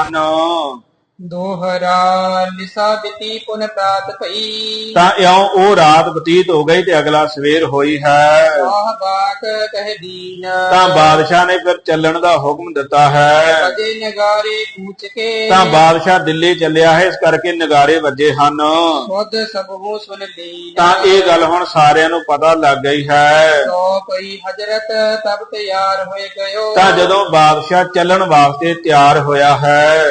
ਹਨ ਦੋਹਰਾ ਨਿਸਾ ਬਿਤੀ ਪੁਨ ਪ੍ਰਾਤ ਭਈ। ਤਾਂ ਇਉਂ ਉਹ ਰਾਤ ਬਤੀਤ ਹੋ ਗਈ ਤੇ ਅਗਲਾ ਸਵੇਰ ਹੋਈ ਹੈ। ਆਹ ਬਾਕ ਕਹਿ ਦੀਨ। ਤਾਂ ਬਾਦਸ਼ਾਹ ਨੇ ਫਿਰ ਚੱਲਣ ਦਾ ਹੁਕਮ ਦਿੱਤਾ ਹੈ। ਅਜੇ ਨਗਾਰੇ ਕੂਚ ਕੇ। ਤਾਂ ਬਾਦਸ਼ਾਹ ਦਿੱਲੀ ਚੱਲਿਆ ਹੈ ਇਸ ਕਰਕੇ ਨਗਾਰੇ ਵੱਜੇ ਹਨ। ਖੁਦ ਸਭੂ ਤਾਂ ਇਹ ਗੱਲ ਹੁਣ ਸਾਰਿਆਂ ਨੂੰ ਪਤਾ ਲੱਗ ਗਈ ਹੈ। ਸੋ ਪਈ ਹਜਰਤ ਤਬ ਤਿਆਰ ਹੋਏ ਗਇਓ। ਤਾਂ ਜਦੋਂ ਬਾਦਸ਼ਾਹ ਚੱਲਣ ਵਾਸਤੇ ਤਿਆਰ ਹੋਇਆ ਹੈ।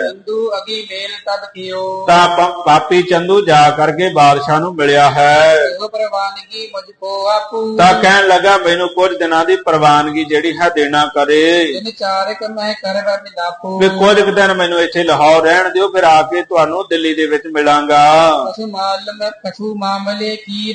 ਅਗੀ ਮੇਲ ਤਦ ਕਿਓ। ਤਾਂ ਪਾਪੀ ਚੰਦੂ ਜਾ ਕਰਕੇ ਬਾਦਸ਼ਾਹ ਨੂੰ ਮਿਲਿਆ ਹੈ। ਪ੍ਰਵਾਨਗੀ ਮੁਝ ਕੋ ਆਪੂ। ਤਾਂ ਕਹਿਣ ਲੱਗਾ ਮੈਨੂੰ ਕੁਝ ਦਿਨਾਂ ਦੀ ਪ੍ਰਵਾਨਗੀ ਜਿਹੜੀ ਹੈ ਦੇਣਾ ਕਰੇ। ਜਿਨ ਚਾਰਕ ਮੈਂ ਕਰ ਵਰ ਮਿਲਾਪੂ ਵੀ ਕੁਝ ਦਿਨ ਮੈਨੂੰ ਇੱਥੇ ਲਾਹੌਰ ਰਹਿਣ ਦਿਓ ਫਿਰ ਆ ਕੇ ਤੁਹਾਨੂੰ ਦਿੱਲੀ ਦੇ ਵਿੱਚ ਮਿਲਾਂਗਾ। ਪਸ਼ੂ ਮਾਲਮ ਕਛੂ ਮਾਮਲੇ ਕੀ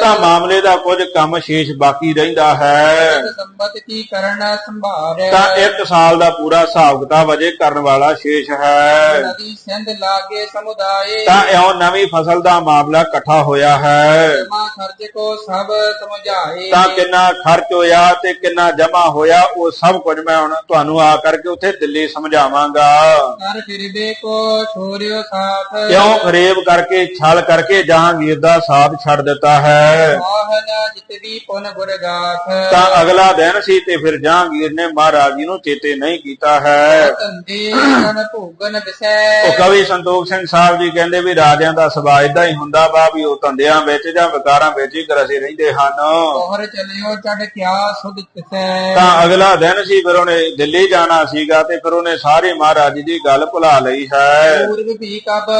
ਤਾਂ ਮਾਮਲੇ ਦਾ ਕੁਝ ਕੰਮ ਸ਼ੇਸ਼ ਬਾਕੀ ਰਹਿੰਦਾ ਹੈ। ਸੰਬਤ ਕੀ ਕਰਨਾ ਸੰਭਾਰ ਤਾਂ ਇੱਕ ਸਾਲ ਦਾ ਪੂਰਾ ਹਿਸਾਬ ਕਿਤਾਬ ਅਜੇ ਕਰਨ ਵਾਲਾ ਸ਼ੇਸ਼ ਹੈ। ਨਦੀ ਸਿੰਧ ਲਾਗੇ ਸਮੁਦਾਏ। ਤਾਂ ਇਉਂ ਨਵੀਂ ਫਸਲ ਦਾ ਮਾਮਲਾ ਇਕੱਠਾ ਹੋਇਆ ਹੈ। ਜਮਾ ਖਰਚ ਕੋ ਸਭ ਸਮਝਾਏ। ਤਾਂ ਕਿੰਨਾ ਖਰਚ ਹੋਇਆ ਤੇ ਕਿੰਨਾ ਜਮਾ ਹੋਇਆ ਉਹ ਸਭ ਕੁਝ ਮੈਂ ਹੁਣ ਤੁਹਾਨੂੰ ਆ ਕਰਕੇ ਉੱਥੇ ਦਿੱਲੀ ਸਮਝਾਵਾਂਗਾ। ਕਰ ਫਿਰਦੇ ਕੋ ਛੋਰਿਓ ਸਾਥ। ਕਿਉਂ ਫਰੇਬ ਕਰਕੇ ਛਲ ਕਰਕੇ ਜਹਾਂਗੀਰ ਦਾ ਸਾਥ ਛੱਡ ਦਿੱਤਾ ਹੈ। ਜਿਤਵੀ ਪੁਨ ਤਾਂ ਅਗਲਾ ਦਿਨ ਸੀ ਤੇ ਫਿਰ ਜਹਾਂਗੀਰ ਨੇ ਮਹਾਰਾਜ ਜੀ ਨੂੰ ਚੇਤੇ ਨਹੀਂ ਕੀਤਾ ਹੈ। ਧੰਦੇ ਕਨ ਭੋਗਨ ਵਿਸੈ ਉਹ ਕਵੀ ਸੰਤੋਖ ਸਿੰਘ ਸਾਹਿਬ ਜੀ ਕਹਿੰਦੇ ਵੀ ਰਾਜਿਆਂ ਦਾ ਸੁਭਾਅ ਇਦਾਂ ਹੀ ਹੁੰਦਾ ਵਾ ਵੀ ਉਹ ਧੰਦਿਆਂ ਵਿੱਚ ਜਾਂ ਵਿਕਾਰਾਂ ਵਿੱਚ ਹੀ ਗਰਸੇ ਰਹਿੰਦੇ ਹਨ। ਕੋਹਰ ਚਲਿਓ ਚੜ ਕਿਆ ਸੁਧ ਤਿਸੈ ਤਾਂ ਅਗਲਾ ਦਿਨ ਸੀ ਫਿਰ ਉਹਨੇ ਦਿੱਲੀ ਜਾਣਾ ਸੀਗਾ ਤੇ ਫਿਰ ਉਹਨੇ ਸਾਰੇ ਮਹਾਰਾਜ ਦੀ ਗੱਲ ਭੁਲਾ ਲਈ ਹੈ। ਪੂਰਵ ਵੀ ਕਬ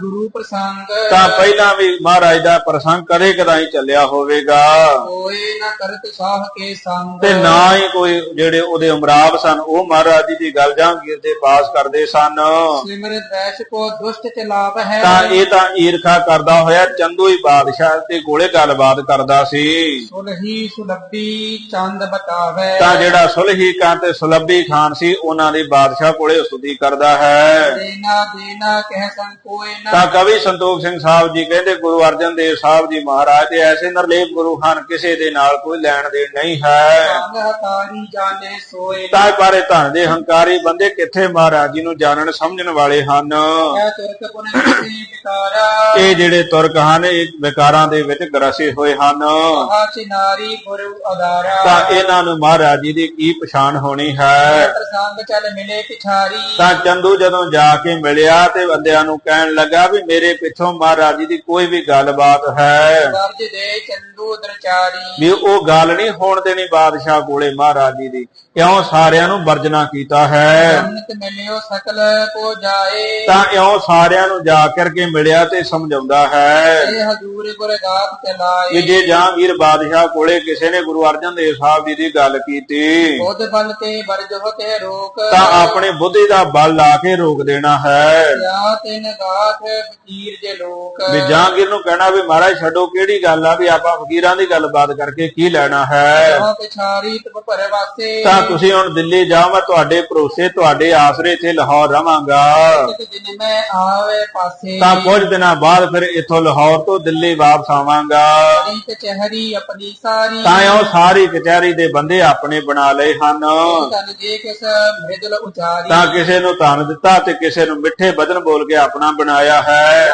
ਗੁਰੂ ਪ੍ਰਸੰਗ। ਤਾਂ ਪਹਿਲਾਂ ਵੀ ਮਹਾਰਾਜ ਦਾ ਪ੍ਰਸੰਗ ਕਦੇ ਕਦਾਈ ਚੱਲਿਆ ਹੋਵੇਗਾ। ਹੋਏ ਨਾ ਕਰਤ ਸਾਹ ਕੇ ਸੰਗ। ਤੇ ਨਾ ਹੀ ਕੋਈ ਜਿਹੜੇ ਉਹਦੇ ਉਮਰਾਵ ਸਨ ਉਹ ਮਹਾਰਾਜ ਜੀ ਦੀ ਗੱਲ ਜਹਾਂਗੀਰ ਦੇ ਪਾਸ ਕਰਦੇ ਸਨ। ਸਿਮਰਤ ਵੈਸ਼ ਕੋ ਦੁਸ਼ਟ ਚਲਾਵ ਹੈ। ਤਾਂ ਇਹ ਤਾਂ ਈਰਖਾ ਕਰਦਾ ਹੋਇਆ ਚੰਦੂ ਹੀ ਬਾਦਸ਼ਾਹ ਦੇ ਕੋਲੇ ਗੱਲਬਾਤ ਕਰਦਾ ਸੀ। ਸੁਲਹੀ ਸੁਲੱਭੀ ਚੰਦ ਬਤਾਵੇ। ਤਾਂ ਜਿਹੜਾ ਸੁਲਹੀ ਕਾਂ ਤੇ ਸੁਲੱਭੀ ਖਾਨ ਸੀ ਉਹਨਾਂ ਦੀ ਬਾਦਸ਼ਾਹ ਕੋਲੇ ਉਸਤਤੀ ਕਰਦਾ ਹੈ। ਦੇਨਾ ਦੇਨਾ ਕਹਿ ਸੰਗ ਕੋਏ ਨਾ। ਤਾਂ ਕਵੀ ਸੰਤੋਖ ਸਿੰਘ ਸਾਹਿਬ ਜੀ ਕਹਿੰਦੇ ਗੁਰੂ ਅਰਜਨ ਦੇਵ ਸਾਹਿਬ ਜੀ ਮਹਾਰਾਜ ਦੇ ਐਸੇ ਨਰਲੇਪ ਗੁਰੂ ਹਨ ਕਿਸੇ ਦੇ ਨਾਲ ਕੋਈ ਲੈਣ ਦੇਣ ਨਹੀਂ ਹੈ। ਹਕਾਰੀ ਜਾਣੇ ਸੋਏ ਤਾਂ ਬਾਰੇ ਧਨ ਦੇ ਹੰਕਾਰੀ ਬੰਦੇ ਕਿੱਥੇ ਮਹਾਰਾਜ ਜੀ ਨੂੰ ਜਾਣਨ ਸਮਝਣ ਵਾਲੇ ਹਨ। ਤੁਰਕ ਵਿਕਾਰਾ ਇਹ ਜਿਹੜੇ ਤੁਰਕ ਹਨ ਇਹ ਵਿਕਾਰਾਂ ਦੇ ਵਿੱਚ ਗਰਸੇ ਹੋਏ ਹਨ। ਗੁਰੂ ਤਾਂ ਇਹਨਾਂ ਨੂੰ ਮਹਾਰਾਜ ਜੀ ਦੀ ਕੀ ਪਛਾਣ ਹੋਣੀ ਹੈ? ਪ੍ਰਸੰਗ ਚੱਲ ਮਿਲੇ ਪਿਛਾਰੀ। ਤਾਂ ਚੰਦੂ ਜਦੋਂ ਜਾ ਕੇ ਮਿਲਿਆ ਤੇ ਬੰਦਿਆਂ ਨੂੰ ਕਹਿਣ ਲੱਗਾ ਵੀ ਮੇਰੇ ਪਿੱਛੋਂ ਮਹਾਰਾਜ ਜੀ ਦੀ ਕੋਈ ਵੀ ਗੱਲਬਾਤ ਹੈ। ਦਰਜ ਦੇ ਚੰਦੂ ਦਰਚਾਰੀ। ਵੀ ਉਹ ਗੱਲ ਨਹੀਂ ਹੋਣ ਦੇਣੀ ਬਾਦਸ਼ਾਹ ਕੋਲੇ ਮਹਾਰਾਜ ਜੀ ਦੀ। ਕਿਉਂ ਸਾਰਿਆਂ ਨੂੰ ਵਰਜਣਾ ਕੀਤਾ ਹੈ? ਅੰਮ੍ਰਿਤ ਮਿਲਿਓ ਸਕਲ ਕੋ ਜਾਏ ਤਾਂ ਇਉਂ ਸਾਰਿਆਂ ਨੂੰ ਜਾ ਕਰਕੇ ਮਿਲਿਆ ਤੇ ਸਮਝਾਉਂਦਾ ਹੈ। ਇਹ ਹਜੂਰ ਗੁਰਗਾਤ ਚਲਾਏ ਕਿ ਜੇ ਜਹਾਂਗੀਰ ਬਾਦਸ਼ਾਹ ਕੋਲੇ ਕਿਸੇ ਨੇ ਗੁਰੂ ਅਰਜਨ ਦੇਵ ਸਾਹਿਬ ਜੀ ਦੀ ਗੱਲ ਕੀਤੀ ਬੁੱਧ ਬਲ ਤੇ ਵਰਜੋ ਤੇ ਰੋਕ। ਤਾਂ ਆਪਣੀ ਬੁੱਧੀ ਦਾ ਬਲ ਲਾ ਕੇ ਰੋਕ ਦੇਣਾ ਹੈ। ਯਾ ਤਿਨ ਗਾਥ ਫਕੀਰ ਜੇ ਲੋਕ। ਵੀ ਜਹਾਂਗੀਰ ਨੂੰ ਕਹਿਣਾ ਵੀ ਮਹਾਰਾਜ ਛੱਡੋ ਕਿਹੜੀ ਗੱਲ ਆ ਵੀ ਆਪਾਂ ਫਕੀਰਾਂ ਦੀ ਗੱਲਬਾਤ ਕਰਕੇ ਕੀ ਲੈਣਾ ਹੈ? ਉਹ ਪਿਛਾਰੀ ਤਪ ਭਰੇ ਵਾਸੇ ਤਾਂ ਤੁਸੀਂ ਹੁਣ ਦਿੱਲੀ ਜਾਓ ਮੈਂ ਤੁਹਾਡੇ ਭਰੋਸੇ ਤੁਹਾਡੇ ਆਸਰੇ ਇੱਥੇ ਲਾਹੌਰ ਰਵਾਂਗਾ। ਤਾਂ ਕੁਝ ਦਿਨਾਂ ਬਾਅਦ ਫਿਰ ਇੱਥੋਂ ਲਾਹੌਰ ਤੋਂ ਦਿੱਲੀ ਵਾਪਸ ਆਵਾਂਗਾ। ਹਰੀ ਕਚਹਿਰੀ ਆਪਣੀ ਸਾਰੀ ਤਾਂ ਉਹ ਸਾਰੀ ਕਚਹਿਰੀ ਦੇ ਬੰਦੇ ਆਪਣੇ ਬਣਾ ਲਏ ਹਨ। ਤਾਂ ਕਿਸੇ ਨੂੰ ਧਨ ਦਿੱਤਾ ਤੇ ਕਿਸੇ ਨੂੰ ਮਿੱਠੇ ਬਦਨ ਬੋਲ ਕੇ ਆਪਣਾ ਬਣਾਇਆ ਹੈ।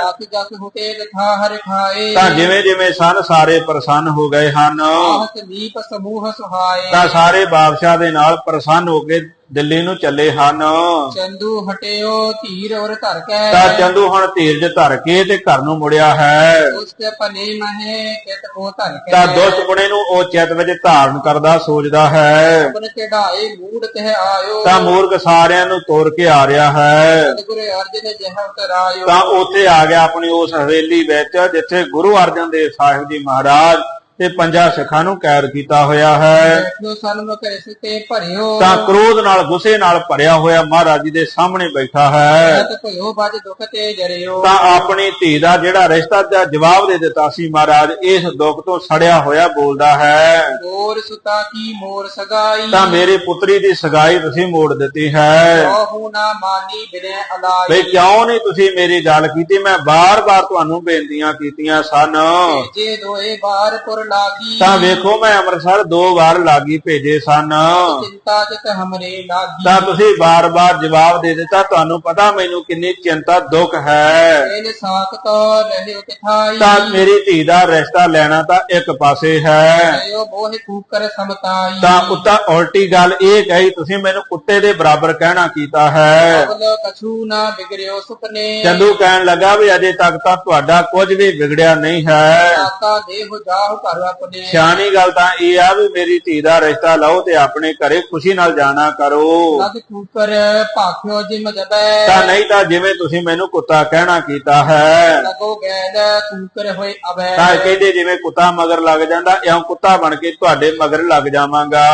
ਤਾਂ ਜਿਵੇਂ ਜਿਵੇਂ ਸਨ ਸਾਰੇ ਪ੍ਰਸੰਨ ਹੋ ਗਏ ਹਨ। ਤਾਂ ਸਾਰੇ ਬਾਦਸ਼ਾਹ ਦੇ ਨਾਲ ਪ੍ਰਸੰਨ ਹੋ ਕੇ ਦਿੱਲੀ ਨੂੰ ਚੱਲੇ ਹਨ। ਚੰਦੂ ਹਟਿਓ ਧੀਰ ਔਰ ਧਰ ਕੈ। ਤਾਂ ਚੰਦੂ ਹੁਣ ਧੀਰਜ ਧਰ ਕੇ ਤੇ ਘਰ ਨੂੰ ਮੁੜਿਆ ਹੈ। ਉਸ ਭਲੇ ਮਹੇ ਕਿਤ ਕੋ ਧਰ ਕੈ। ਤਾਂ ਦੁਸ਼ਟ ਪੁਣੇ ਨੂੰ ਉਹ ਚਿੱਤ ਵਿੱਚ ਧਾਰਨ ਕਰਦਾ ਸੋਚਦਾ ਹੈ। ਆਪਨ ਚੜਾਏ ਮੂੜ ਤੇ ਆਇਓ। ਤਾਂ ਮੂਰਖ ਸਾਰਿਆਂ ਨੂੰ ਤੋੜ ਕੇ ਆ ਰਿਹਾ ਹੈ। ਗੁਰੂ ਅਰਜਨ ਜਹ ਉਤਰਾਇਓ ਤਾਂ ਉੱਥੇ ਆ ਗਿਆ ਆਪਣੀ ਉਸ ਹਵੇਲੀ ਵਿੱਚ ਜਿੱਥੇ ਗੁਰੂ ਅਰਜਨ ਦੇਵ ਸਾਹਿਬ ਜੀ ਮਹਾਰਾਜ ਤੇ ਪੰਜਾਂ ਸਿੱਖਾਂ ਨੂੰ ਕੈਦ ਕੀਤਾ ਹੋਇਆ ਹੈ। ਬੈਠੋ ਸਨਮੁਖ ਇਸ ਤੇ ਭਰਿਓ। ਤਾਂ ਕ੍ਰੋਧ ਨਾਲ ਗੁੱਸੇ ਨਾਲ ਭਰਿਆ ਹੋਇਆ ਮਹਾਰਾਜ ਜੀ ਦੇ ਸਾਹਮਣੇ ਬੈਠਾ ਹੈ। ਤੇ ਭਇਓ ਬਜ ਦੁਖ ਤੇ ਜਰਿਓ। ਤਾਂ ਆਪਣੀ ਧੀ ਦਾ ਜਿਹੜਾ ਰਿਸ਼ਤਾ ਦਾ ਜਵਾਬ ਦੇ ਦਿੱਤਾ ਸੀ ਮਹਾਰਾਜ ਇਸ ਦੁੱਖ ਤੋਂ ਸੜਿਆ ਹੋਇਆ ਬੋਲਦਾ ਹੈ। ਮੋਰ ਸੁਤਾ ਕੀ ਮੋਰ ਸਗਾਈ। ਤਾਂ ਮੇਰੀ ਪੁੱਤਰੀ ਦੀ ਸਗਾਈ ਤੁਸੀਂ ਮੋੜ ਦਿੱਤੀ ਹੈ। ਕਹੂ ਨਾ ਮਾਨੀ ਬਿਨੇ ਅਲਾਈ ਬਈ ਕਿਉਂ ਨਹੀਂ ਤੁਸੀਂ ਮੇਰੀ ਗੱਲ ਕੀਤੀ? ਮੈਂ ਬਾਰ-ਬਾਰ ਤੁਹਾਨੂੰ ਬੇਨਤੀਆਂ ਕੀਤੀਆਂ ਸਨ। ਜੇ ਦੋਏ ਬਾਰ ਪੁਰ ਲਾਗੀ ਤਾਂ ਵੇਖੋ ਮੈਂ ਅੰਮ੍ਰਿਤਸਰ ਦੋ ਵਾਰ ਲਾਗੀ ਭੇਜੇ ਸਨ। ਚਿੰਤਾ ਜਿਤ ਹਮਰੇ ਲਾਗੀ ਤਾਂ ਤੁਸੀਂ ਬਾਰ-ਬਾਰ ਜਵਾਬ ਦੇ ਦਿੱਤਾ ਤੁਹਾਨੂੰ ਪਤਾ ਮੈਨੂੰ ਕਿੰਨੀ ਚਿੰਤਾ ਦੁੱਖ ਹੈ। ਤੋ ਰਹਿਓ ਕਿਥਾਈ ਤਾਂ ਮੇਰੀ ਧੀ ਦਾ ਰਿਸ਼ਤਾ ਲੈਣਾ ਤਾਂ ਇੱਕ ਪਾਸੇ ਹੈ। ਰਹਿਓ ਬੋਹਿ ਕੂਕਰ ਸਮਤਾਈ। ਤਾਂ ਉੱਤਾ ਉਲਟੀ ਗੱਲ ਇਹ ਕਹੀ ਤੁਸੀਂ ਮੈਨੂੰ ਕੁੱਤੇ ਦੇ ਬਰਾਬਰ ਕਹਿਣਾ ਕੀਤਾ ਹੈ। ਕਛੂ ਨਾ ਬਿਗੜਿਓ ਸੁਪਨੇ। ਚੰਦੂ ਕਹਿਣ ਲੱਗਾ ਵੀ ਅਜੇ ਤੱਕ ਤਾਂ ਤੁਹਾਡਾ ਕੁਝ ਵੀ ਵਿਗੜਿਆ ਨਹੀਂ ਹੈ। ਆਤਾ ਦੇਹੁ ਜਾਹੁ ਘਰ ਆਪਣੇ ਸਿਆਣੀ ਗੱਲ ਤਾਂ ਇਹ ਆ ਵੀ ਮੇਰੀ ਧੀ ਦਾ ਰਿਸ਼ਤਾ ਲਓ ਤੇ ਆਪਣੇ ਘਰੇ ਖੁਸ਼ੀ ਨਾਲ ਜਾਣਾ ਕਰੋ। ਤਾਂ ਨਹੀਂ ਤਾਂ ਜਿਵੇਂ ਤੁਸੀਂ ਮੈਨੂੰ ਕੁੱਤਾ ਕਹਿਣਾ ਕੀਤਾ ਹੈ। ਤਾਂ ਕਹਿੰਦੇ ਜਿਵੇਂ ਕੁੱਤਾ ਮਗਰ ਲੱਗ ਜਾਂਦਾ ਇਉਂ ਕੁੱਤਾ ਬਣ ਕੇ ਤੁਹਾਡੇ ਮਗਰ ਲੱਗ ਜਾਵਾਂਗਾ।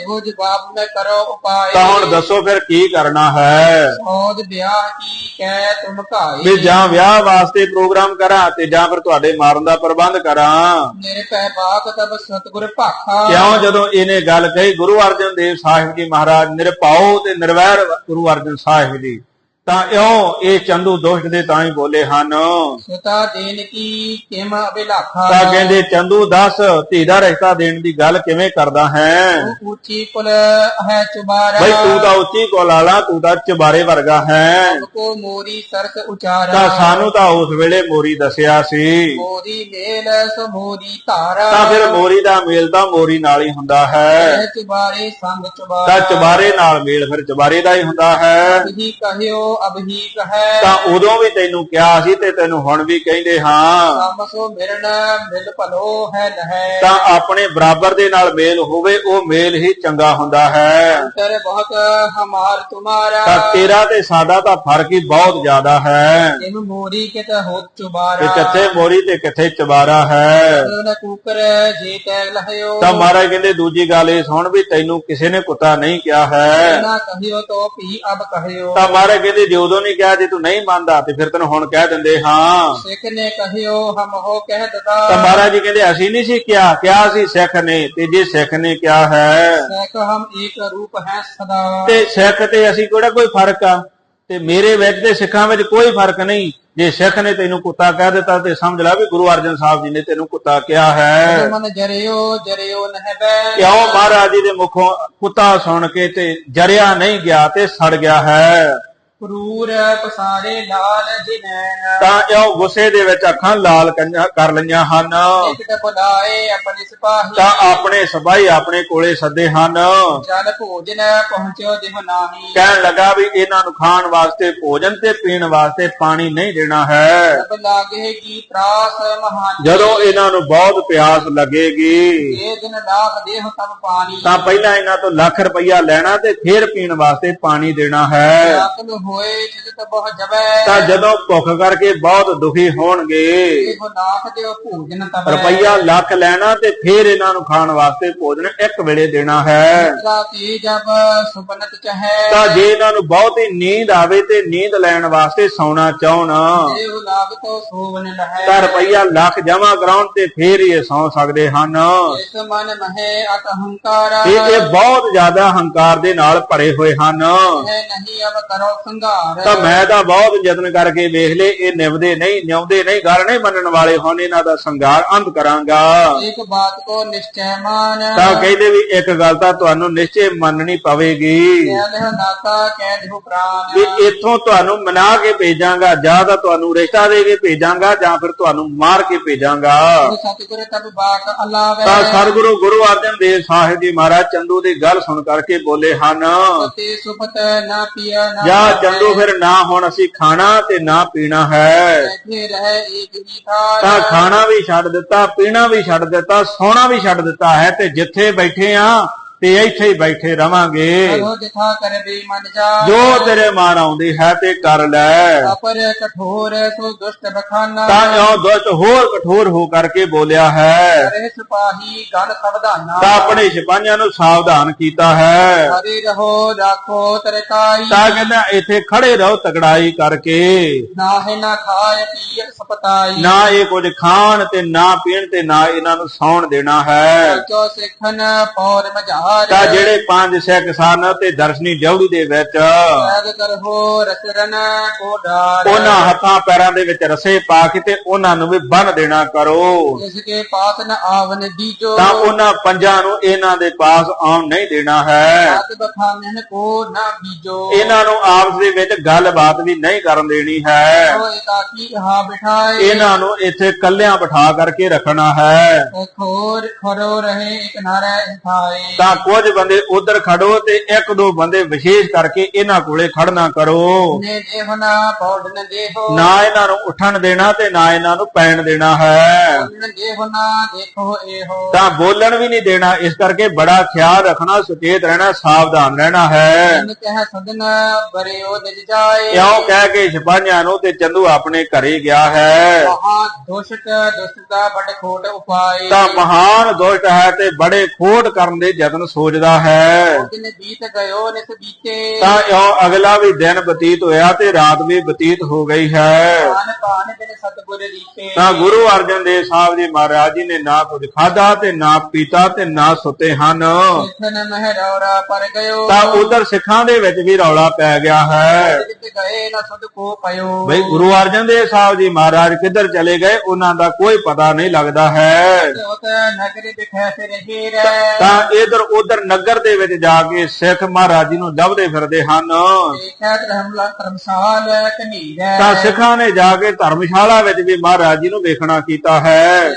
ਇਹੋ ਜਵਾਬ ਮੈਂ ਕਰੋ ਉਪਾਏ ਤਾਂ ਹੁਣ ਦੱਸੋ ਫਿਰ ਕੀ ਕਰਨਾ ਹੈ? ਸੋਧ ਵਿਆਹ ਕੀ ਕਹਿ ਤੁਮ ਘਾਏ? ਵੀ ਜਾਂ ਵਿਆਹ ਵਾਸਤੇ ਪ੍ਰੋਗਰਾਮ ਕਰਾਂ ਤੇ ਜਾਂ ਫਿਰ ਤੁਹਾਡੇ ਮਾਰਨ ਦਾ ਪ੍ਰਬੰਧ ਕਰਾਂ। ਮੇਰੇ ਪੈ ਬਾਕ ਤਬ ਸਤਗੁਰ ਭਾਖਾ। ਕਿਉਂ? ਜਦੋਂ ਇਹਨੇ ਗੱਲ ਕਹੀ ਗੁਰੂ ਅਰਜਨ ਦੇਵ ਸਾਹਿਬ ਜੀ ਮਹਾਰਾਜ, ਨਿਰਭਉ ਤੇ ਨਿਰਵੈਰ ਗੁਰੂ ਅਰਜਨ ਸਾਹਿਬ ਜੀ। ਤਾਂ ਇਉਂ ਇਹ ਚੰਦੂ ਦੁਸ਼ਟ ਦੇ ਤਾਂ ਹੀ ਬੋਲੇ ਹਨ। ਸੁਤਾ ਦੇਨ ਕੀ ਕਿਮ ਅਬਿਲਾਖਾ ਤਾਂ ਕਹਿੰਦੇ ਚੰਦੂ ਦੱਸ ਧੀ ਦਾ ਰਿਸ਼ਤਾ ਦੇਣ ਦੀ ਗੱਲ ਕਿਵੇਂ ਕਰਦਾ ਹੈ? ਉੱਚੀ ਕੁਲ ਹੈ ਚੁਬਾਰਾ। ਬਈ ਤੂੰ ਤਾਂ ਉੱਚੀ ਕੋਲਾਲਾ ਤੂੰ ਤਾਂ ਚਬਾਰੇ ਵਰਗਾ ਹੈ। ਕੋ ਮੋਰੀ ਸਰਸ ਉਚਾਰਾ। ਤਾਂ ਸਾਨੂੰ ਤਾਂ ਉਸ ਵੇਲੇ ਮੋਰੀ ਦੱਸਿਆ ਸੀ। ਮੋਰੀ ਮੇਲ ਸੋ ਮੋਰੀ ਧਾਰਾ। ਤਾਂ ਫਿਰ ਮੋਰੀ ਦਾ ਮੇਲ ਤਾਂ ਮੋਰੀ ਨਾਲ ਹੀ ਹੁੰਦਾ ਹੈ। ਚੁਬਾਰੇ ਸੰਗ ਤਾਂ ਚੁਬਾਰਾ ਚਬਾਰੇ ਨਾਲ ਮੇਲ ਫਿਰ ਚਬਾਰੇ ਦਾ ਹੀ ਹੁੰਦਾ ਹੈ। ਹੀ ਕਹਿਓ ਅਬਹੀ ਕਹੈ ਤਾਂ ਉਦੋਂ ਵੀ ਤੈਨੂੰ ਕਿਹਾ ਸੀ ਤੇ ਤੈਨੂੰ ਹੁਣ ਵੀ ਕਹਿੰਦੇ ਹਾਂ। ਸਮ ਸੋ ਮਿਲਣ ਮਿਲ ਭਲੋ ਹੈ ਲਹੈ। ਤਾਂ ਆਪਣੇ ਬਰਾਬਰ ਦੇ ਨਾਲ ਮੇਲ ਹੋਵੇ ਉਹ ਮੇਲ ਹੀ ਚੰਗਾ ਹੁੰਦਾ ਹੈ। ਅੰਤਰ ਬਹੁਤ ਹਮਾਰ ਤੁਮਾਰਾ। ਤਾਂ ਤੇਰਾ ਤੇ ਸਾਡਾ ਤਾਂ ਫ਼ਰਕ ਹੀ ਬਹੁਤ ਜ਼ਿਆਦਾ ਹੈ। ਇਹਨੂੰ ਮੋਰੀ ਕਿਤ ਹੋ ਚੁਬਾਰਾ। ਕਿੱਥੇ ਮੋਰੀ ਤੇ ਕਿੱਥੇ ਚਬਾਰਾ ਹੈ। ਉਹਦਾ ਕੂਕਰ ਜੇ ਤੈ ਲਹਿਓ। ਤਾਂ ਮਹਾਰਾਜ ਕਹਿੰਦੇ ਦੂਜੀ ਗੱਲ ਇਹ ਸੁਣ ਵੀ ਤੈਨੂੰ ਕਿਸੇ ਨੇ ਕੁੱਤਾ ਨਹੀਂ ਕਿਹਾ ਹੈ। ਨਾ ਕਹਿਓ ਤੋ ਭੀ ਅਬ ਕਹਿਓ। ਤਾਂ ਮਹਾਰਾਜ ਕਹਿੰਦੇ ਜੇ ਉਦੋਂ ਨਹੀਂ ਕਿਹਾ ਜੇ ਤੂੰ ਨਹੀਂ ਮੰਨਦਾ ਤੇ ਫਿਰ ਤੈਨੂੰ ਹੁਣ ਕਹਿ ਦਿੰਦੇ ਹਾਂ। ਸਿੱਖ ਨੇ ਕਹਿਓ ਹਮ ਹੋ ਕਹਿ ਦਤਾ। ਤਾਂ ਮਹਾਰਾਜ ਜੀ ਕਹਿੰਦੇ ਅਸੀਂ ਨਹੀਂ ਸੀ ਕਿਹਾ ਕਿਹਾ ਸੀ ਸਿੱਖ ਨੇ ਤੇ ਜੇ ਸਿੱਖ ਨੇ ਕਿਹਾ ਹੈ। ਸਿੱਖ ਹਮ ਏਕ ਰੂਪ ਹੈ ਸਦਾ। ਤੇ ਸਿੱਖ ਤੇ ਅਸੀਂ ਕਿਹੜਾ ਕੋਈ ਫ਼ਰਕ ਆ? ਤੇ ਮੇਰੇ ਵਿੱਚ ਤੇ ਸਿੱਖਾਂ ਵਿੱਚ ਕੋਈ ਫ਼ਰਕ ਨਹੀਂ। ਜੇ ਸਿੱਖ ਨੇ ਤੈਨੂੰ ਕੁੱਤਾ ਕਹਿ ਦਿੱਤਾ ਤੇ ਸਮਝ ਲੈ ਵੀ ਗੁਰੂ ਅਰਜਨ ਸਾਹਿਬ ਜੀ ਨੇ ਤੈਨੂੰ ਕੁੱਤਾ ਕਿਹਾ ਹੈ। ਮਨ ਜਰਿਓ ਜਰਿਓ ਨਹਿ ਬੈ ਕਿਉਂ? ਮਹਾਰਾਜ ਜੀ ਦੇ ਮੁਖੋਂ ਕੁੱਤਾ ਸੁਣ ਕੇ ਤੇ ਜਰਿਆ ਨਹੀਂ ਗਿਆ ਤੇ ਸੜ ਗਿਆ ਹੈ। ਕਰੂਰ ਪਸਾਰੇ ਲਾਲ ਜਿਨੈਨ ਤਾਂ ਇਉਂ ਗੁੱਸੇ ਦੇ ਵਿੱਚ ਅੱਖਾਂ ਲਾਲ ਕਰ ਲਈਆਂ ਹਨ। ਇੱਕ ਤੇ ਬੁਲਾਏ ਆਪਣੇ ਸਿਪਾਹੀ ਤਾਂ ਆਪਣੇ ਕੋਲੇ ਸੱਦੇ ਹਨ। ਜਲ ਭੋਜਨ ਪਹੁੰਚਿਓ ਜਿਹ ਨਾਹੀ। ਕਹਿਣ ਲੱਗਾ ਵੀ ਇਹਨਾਂ ਨੂੰ ਖਾਣ ਵਾਸਤੇ ਭੋਜਨ ਤੇ ਪੀਣ ਵਾਸਤੇ ਪਾਣੀ ਨਹੀਂ ਦੇਣਾ ਹੈ। ਸਭ ਲਾਗੇਗੀ ਤਰਾਸ ਮਹਾਨ। ਜਦੋਂ ਇਹਨਾਂ ਨੂੰ ਬਹੁਤ ਪਿਆਸ ਲੱਗੇਗੀ। ਇਹ ਦਿਨ ਲਾਖ ਦੇਹ ਤਬ ਪਾਣੀ। ਤਾਂ ਪਹਿਲਾਂ ਇਹਨਾਂ ਤੋਂ ਲੱਖ ਰੁਪਈਆ ਲੈਣਾ ਤੇ ਫਿਰ ਪੀਣ ਵਾਸਤੇ ਪਾਣੀ ਦੇਣਾ ਹੈ। ਹੋਏ ਬਹੁ ਜਬੈ ਤਾਂ ਜਦੋਂ ਭੁੱਖ ਕਰਕੇ ਬਹੁਤ ਦੁਖੀ ਹੋਣਗੇ ਇਹੋ ਭੋਜਨ ਤਬੈ ਰੁਪਈਆ ਲੱਖ ਲੈਣਾ ਤੇ ਫਿਰ ਇਹਨਾਂ ਨੂੰ ਖਾਣ ਵਾਸਤੇ ਭੋਜਨ ਇੱਕ ਵੇਲੇ ਦੇਣਾ ਹੈ। ਰਾਤੀ ਜਬ ਸੁਪਨਤ ਚਹੈ। ਤਾਂ ਜੇ ਇਹਨਾਂ ਨੂੰ ਬਹੁਤੀ ਨੀਂਦ ਆਵੇ ਤੇ ਨੀਂਦ ਲੈਣ ਵਾਸਤੇ ਸੌਣਾ ਚਾਹਣ। ਇਹੋ ਤੋ ਸੋਵਨ ਲਹੈ। ਤਾਂ ਰੁਪਈਆ ਲੱਖ ਜਮਾ ਕਰਾਉਣ ਤੇ ਫਿਰ ਇਹ ਸੌ ਸਕਦੇ ਹਨ। ਇਸ ਮਨ ਮਹਿ ਅਤ ਹੰਕਾਰਾ। ਇਹ ਬਹੁਤ ਜ਼ਿਆਦਾ ਹੰਕਾਰ ਦੇ ਨਾਲ ਭਰੇ ਹੋਏ ਹਨ। ਹੈ ਨਹੀਂ ਅਬ ਕਰੋ ਸੰਘਾਰ ਤਾਂ ਮੈਂ ਤਾਂ ਬਹੁਤ ਯਤਨ ਕਰਕੇ ਵੇਖ ਲਏ ਇਹ ਨਿਵਦੇ ਨਹੀਂ ਨਿਉਂਦੇ ਨਹੀਂ ਗੱਲ ਨਹੀਂ ਮੰਨਣ ਵਾਲੇ ਹੁਣ ਇਹਨਾਂ ਦਾ ਸੰਘਾਰ ਅੰਤ ਕਰਾਂਗਾ। ਇੱਕ ਬਾਤ ਕੋ ਨਿਸ਼ਚੈ ਮਾਨ। ਤਾਂ ਕਹਿੰਦੇ ਵੀ ਇੱਕ ਗੱਲ ਤਾਂ ਤੁਹਾਨੂੰ ਨਿਸ਼ਚੈ ਮੰਨਣੀ ਪਵੇਗੀ। ਕਹਿ ਲਹ ਨਾਤਾ ਕਹਿ ਦਿਓ ਪ੍ਰਾਨ ਵੀ ਇੱਥੋਂ ਤੁਹਾਨੂੰ ਮਨਾ ਕੇ ਭੇਜਾਂਗਾ ਜਾਂ ਤਾਂ ਤੁਹਾਨੂੰ ਰਿਸ਼ਤਾ ਦੇ ਕੇ ਭੇਜਾਂਗਾ ਜਾਂ ਫਿਰ ਤੁਹਾਨੂੰ ਮਾਰ ਕੇ ਭੇਜਾਂਗਾ। ਸਤਿਗੁਰ ਤਬ ਬਾਕ ਤਾਂ ਸਤਿਗੁਰੂ ਗੁਰੂ ਅਰਜਨ ਦੇਵ ਸਾਹਿਬ ਜੀ ਮਹਾਰਾਜ ਚੰਦੂ ਦੀ ਗੱਲ ਸੁਣ ਕਰਕੇ ਬੋਲੇ ਹਨ। ਤੇ ਸੁਪਤ ਨਾ ਪੀਆ ਨਾ ਜਾਂ ਚੰਦੂ ਫਿਰ ਨਾ ਹੁਣ ਅਸੀਂ ਖਾਣਾ ਤੇ ਨਾ ਪੀਣਾ ਹੈ। ਬੈਠੇ ਰਹਿ ਏਕ ਹੀ ਥਾਰ ਤਾਂ ਖਾਣਾ ਵੀ ਛੱਡ ਦਿੱਤਾ ਪੀਣਾ ਵੀ ਛੱਡ ਦਿੱਤਾ ਸੌਣਾ ਵੀ ਛੱਡ ਦਿੱਤਾ ਹੈ ਤੇ ਜਿੱਥੇ ਬੈਠੇ ਆ ਤੇ ਇੱਥੇ ਹੀ ਬੈਠੇ ਰਵਾਂਗੇ। ਦਿਖਾ ਕਰ ਜਾ ਜੋ ਤੇਰੇ ਮਨ ਆਉਂਦੀ ਹੈ ਤੇ ਕਰ ਲੈ। ਅਪਰ ਕਠੋਰ ਸੋ ਦੁਸ਼ਟ ਬਖਾਨਾ। ਤਾਂ ਜੋ ਦੁਸ਼ਟ ਹੋਰ ਕਠੋਰ ਹੋ ਕਰਕੇ ਬੋਲਿਆ ਹੈ? ਸਿਪਾਹੀ ਸਵਧਾਨਾ। ਤਾਂ ਆਪਣੇ ਸਿਪਾਹੀਆਂ ਨੂੰ ਸਾਵਧਾਨ ਕੀਤਾ ਹੈ। ਹਰੇ ਰਹੋ ਰਾਖੋ ਤਰਕਾਈ ਤਾਂ ਕਹਿੰਦਾ ਇੱਥੇ ਖੜੇ ਰਹੋ ਤਕੜਾਈ ਕਰਕੇ। ਨਾ ਖਾਏ ਪੀਏ ਸਪਤਾਈ। ਨਾ ਇਹ ਕੁਝ ਖਾਣ ਤੇ ਨਾ ਪੀਣ ਤੇ ਨਾ ਇਹਨਾਂ ਨੂੰ ਸੌਣ ਦੇਣਾ ਹੈ। ਜੋ ਸਿੱਖਨ ਪੌਰ ਵਿਚਾਰ ਤਾਂ ਜਿਹੜੇ ਪੰਜ ਸਿੱਖ ਸਨ ਤੇ ਦਰਸ਼ਨੀ ਜਉੜੀ ਦੇ ਵਿੱਚ ਉਹਨਾਂ ਹੱਥਾਂ ਪੈਰਾਂ ਦੇ ਵਿੱਚ ਰਸੇ ਪਾ ਕੇ ਤੇ ਉਹਨਾਂ ਨੂੰ ਵੀ ਬੰਨ ਦੇਣਾ ਕਰੋ। ਇਸ ਕੇ ਪਾਸ ਨ ਆਵਨ ਦੀਜੋ ਤਾਂ ਉਹਨਾਂ ਪੰਜਾਂ ਨੂੰ ਇਹਨਾਂ ਦੇ ਪਾਸ ਆਉਣ ਨਹੀਂ ਦੇਣਾ ਹੈ। ਸਤ ਬਖਾਨਨ ਕੋ ਨਾ ਬੀਜੋ। ਇਹਨਾਂ ਨੂੰ ਆਪਸ ਦੇ ਵਿੱਚ ਗੱਲਬਾਤ ਵੀ ਨਹੀਂ ਕਰਨ ਦੇਣੀ ਹੈ। ਇਹਨਾਂ ਨੂੰ ਇੱਥੇ ਕੱਲਿਆਂ ਬਿਠਾ ਕਰਕੇ ਰੱਖਣਾ ਹੈ। ਖੋਰ ਖਰੋ ਰਹੇ ਇਕ ਨਾਰੇ ਸਥਾਏ ਤਾਂ ਕੁਝ ਬੰਦੇ ਉਧਰ ਖੜੋ ਤੇ ਇੱਕ ਦੋ ਬੰਦੇ ਵਿਸ਼ੇਸ਼ ਕਰਕੇ ਇਹਨਾਂ ਕੋਲੇ ਖੜਨਾ ਕਰੋ। ਨੇ ਦੇਹਨਾ ਪੌੜਨ ਦੇਹੋ ਨਾ ਇਹਨਾਂ ਨੂੰ ਉੱਠਣ ਦੇਣਾ ਤੇ ਨਾ ਇਹਨਾਂ ਨੂੰ ਪੈਣ ਦੇਣਾ ਹੈ। ਪੌੜਨ ਦੇਹਨਾ ਦੇਖੋ ਇਹੋ ਤਾਂ ਬੋਲਣ ਵੀ ਨਹੀਂ ਦੇਣਾ ਇਸ ਕਰਕੇ ਬੜਾ ਖਿਆਲ ਰੱਖਣਾ ਸੁਚੇਤ ਰਹਿਣਾ ਸਾਵਧਾਨ ਰਹਿਣਾ ਹੈ। ਜਿਨ ਕਹਿ ਸਦਨ ਬਰਿਓ ਦਿਜ ਜਾਏ। ਕਿਉਂ ਕਹਿ ਕੇ ਸਿਪਾਹੀਆਂ ਨੂੰ ਤੇ ਚੰਦੂ ਆਪਣੇ ਘਰੇ ਗਿਆ ਹੈ। ਮਹਾ ਦੁਸ਼ਟ ਬੜ ਖੋਟ ਉਪਾਏ। ਤਾਂ ਮਹਾਨ ਦੁਸ਼ਟ ਹੈ ਤੇ ਬੜੇ ਖੋਟ ਕਰਨ ਦੇ ਯਤਨ ਸੋਚਦਾ ਹੈ। ਜਿਨ ਬੀਤ ਗਇਓ ਨਿਸ ਬੀਤੇ। ਤਾਂ ਇਉਂ ਅਗਲਾ ਵੀ ਦਿਨ ਬਤੀਤ ਹੋਇਆ ਤੇ ਰਾਤ ਵੀ ਬਤੀਤ ਹੋ ਗਈ ਹੈ। ਪਾਨ ਪਾਨ ਬਿਨ ਸਤਗੁਰ ਰੀਤੇ ਤਾਂ। ਗੁਰੂ ਅਰਜਨ ਦੇਵ ਸਾਹਿਬ ਜੀ ਮਹਾਰਾਜ ਜੀ ਨੇ ਨਾ ਕੁਝ ਖਾਦਾ ਤੇ ਨਾ ਪੀਤਾ ਤੇ ਨਾ ਸੁੱਤੇ ਹਨ। ਪਰ ਗਇਓ। ਤਾਂ ਉਧਰ ਸਿੱਖਾਂ ਦੇ ਵਿੱਚ ਵੀ ਰੌਲਾ ਪੈ ਗਿਆ ਹੈ। ਜਿਤ ਗਏ ਨ ਸਦ ਕੋ ਪਇਓ। ਬਈ ਗੁਰੂ ਅਰਜਨ ਦੇਵ ਸਾਹਿਬ ਜੀ ਮਹਾਰਾਜ ਕਿੱਧਰ ਚਲੇ ਗਏ ਉਹਨਾਂ ਦਾ ਕੋਈ ਪਤਾ ਨਹੀਂ ਲੱਗਦਾ ਹੈ। ਤਾਂ ਇਧਰ ਉਧਰ ਨਗਰ ਦੇ ਵਿੱਚ ਜਾ ਕੇ ਸਿੱਖ ਮਹਾਰਾਜ ਜੀ ਨੂੰ ਲੱਭਦੇ ਫਿਰਦੇ ਹਨ। ਤਾਂ ਸਿੱਖਾਂ ਨੇ ਜਾ ਕੇ ਧਰਮਸ਼ਾਲਾ ਵਿੱਚ ਵੀ ਮਹਾਰਾਜ ਜੀ ਨੂੰ ਵੇਖਣਾ ਕੀਤਾ ਹੈ।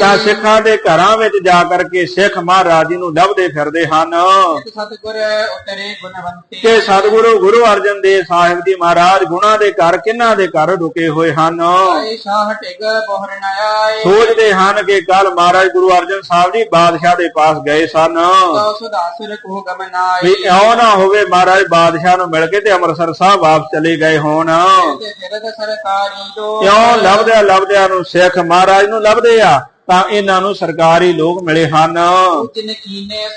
ਤਾਂ ਸਿੱਖਾਂ ਦੇ ਘਰਾਂ ਵਿੱਚ ਜਾ ਕਰਕੇ ਸਿੱਖ ਮਹਾਰਾਜ ਜੀ ਨੂੰ ਲੱਭਦੇ ਫਿਰਦੇ ਹਨ। ਕਿ ਸਤਿਗੁਰੂ ਗੁਰੂ ਅਰਜਨ ਦੇਵ ਸਾਹਿਬ ਜੀ ਮਹਾਰਾਜ ਗੁਣਾ ਦੇ ਘਰ ਕਿੰਨਾ ਦੇ ਘਰ ਰੁਕੇ ਹੋਏ ਹਨ? ਸੋਚਦੇ ਹਨ ਕਿ ਕੱਲ ਮਹਾਰਾਜ ਗੁਰੂ ਅਰਜਨ ਸਾਹਿਬ ਜੀ ਬਾਦਸ਼ਾਹ ਦੇ ਪਾਸ ਗਏ ਸਨ। ਤੋ ਸੁਦਾਸੁਰ ਕੋ ਗਮਨਾਏ ਵੀ ਇਉਂ ਨਾ ਹੋਵੇ ਮਹਾਰਾਜ ਬਾਦਸ਼ਾਹ ਨੂੰ ਮਿਲ ਕੇ ਤੇ ਅੰਮ੍ਰਿਤਸਰ ਸਾਹਿਬ ਵਾਪਸ ਚਲੇ ਗਏ ਹੋਣ। ਤੇ ਫਿਰਦ ਸਰਕਾਰੀ ਦੋ ਕਿਉਂ ਲੱਭਦਿਆਂ ਲੱਭਦਿਆਂ ਨੂੰ ਸਿੱਖ ਮਹਾਰਾਜ ਨੂੰ ਲੱਭਦੇ ਆ। ਤਾਂ ਇਹਨਾਂ ਨੂੰ ਸਰਕਾਰੀ ਲੋਕ ਮਿਲੇ ਹਨ।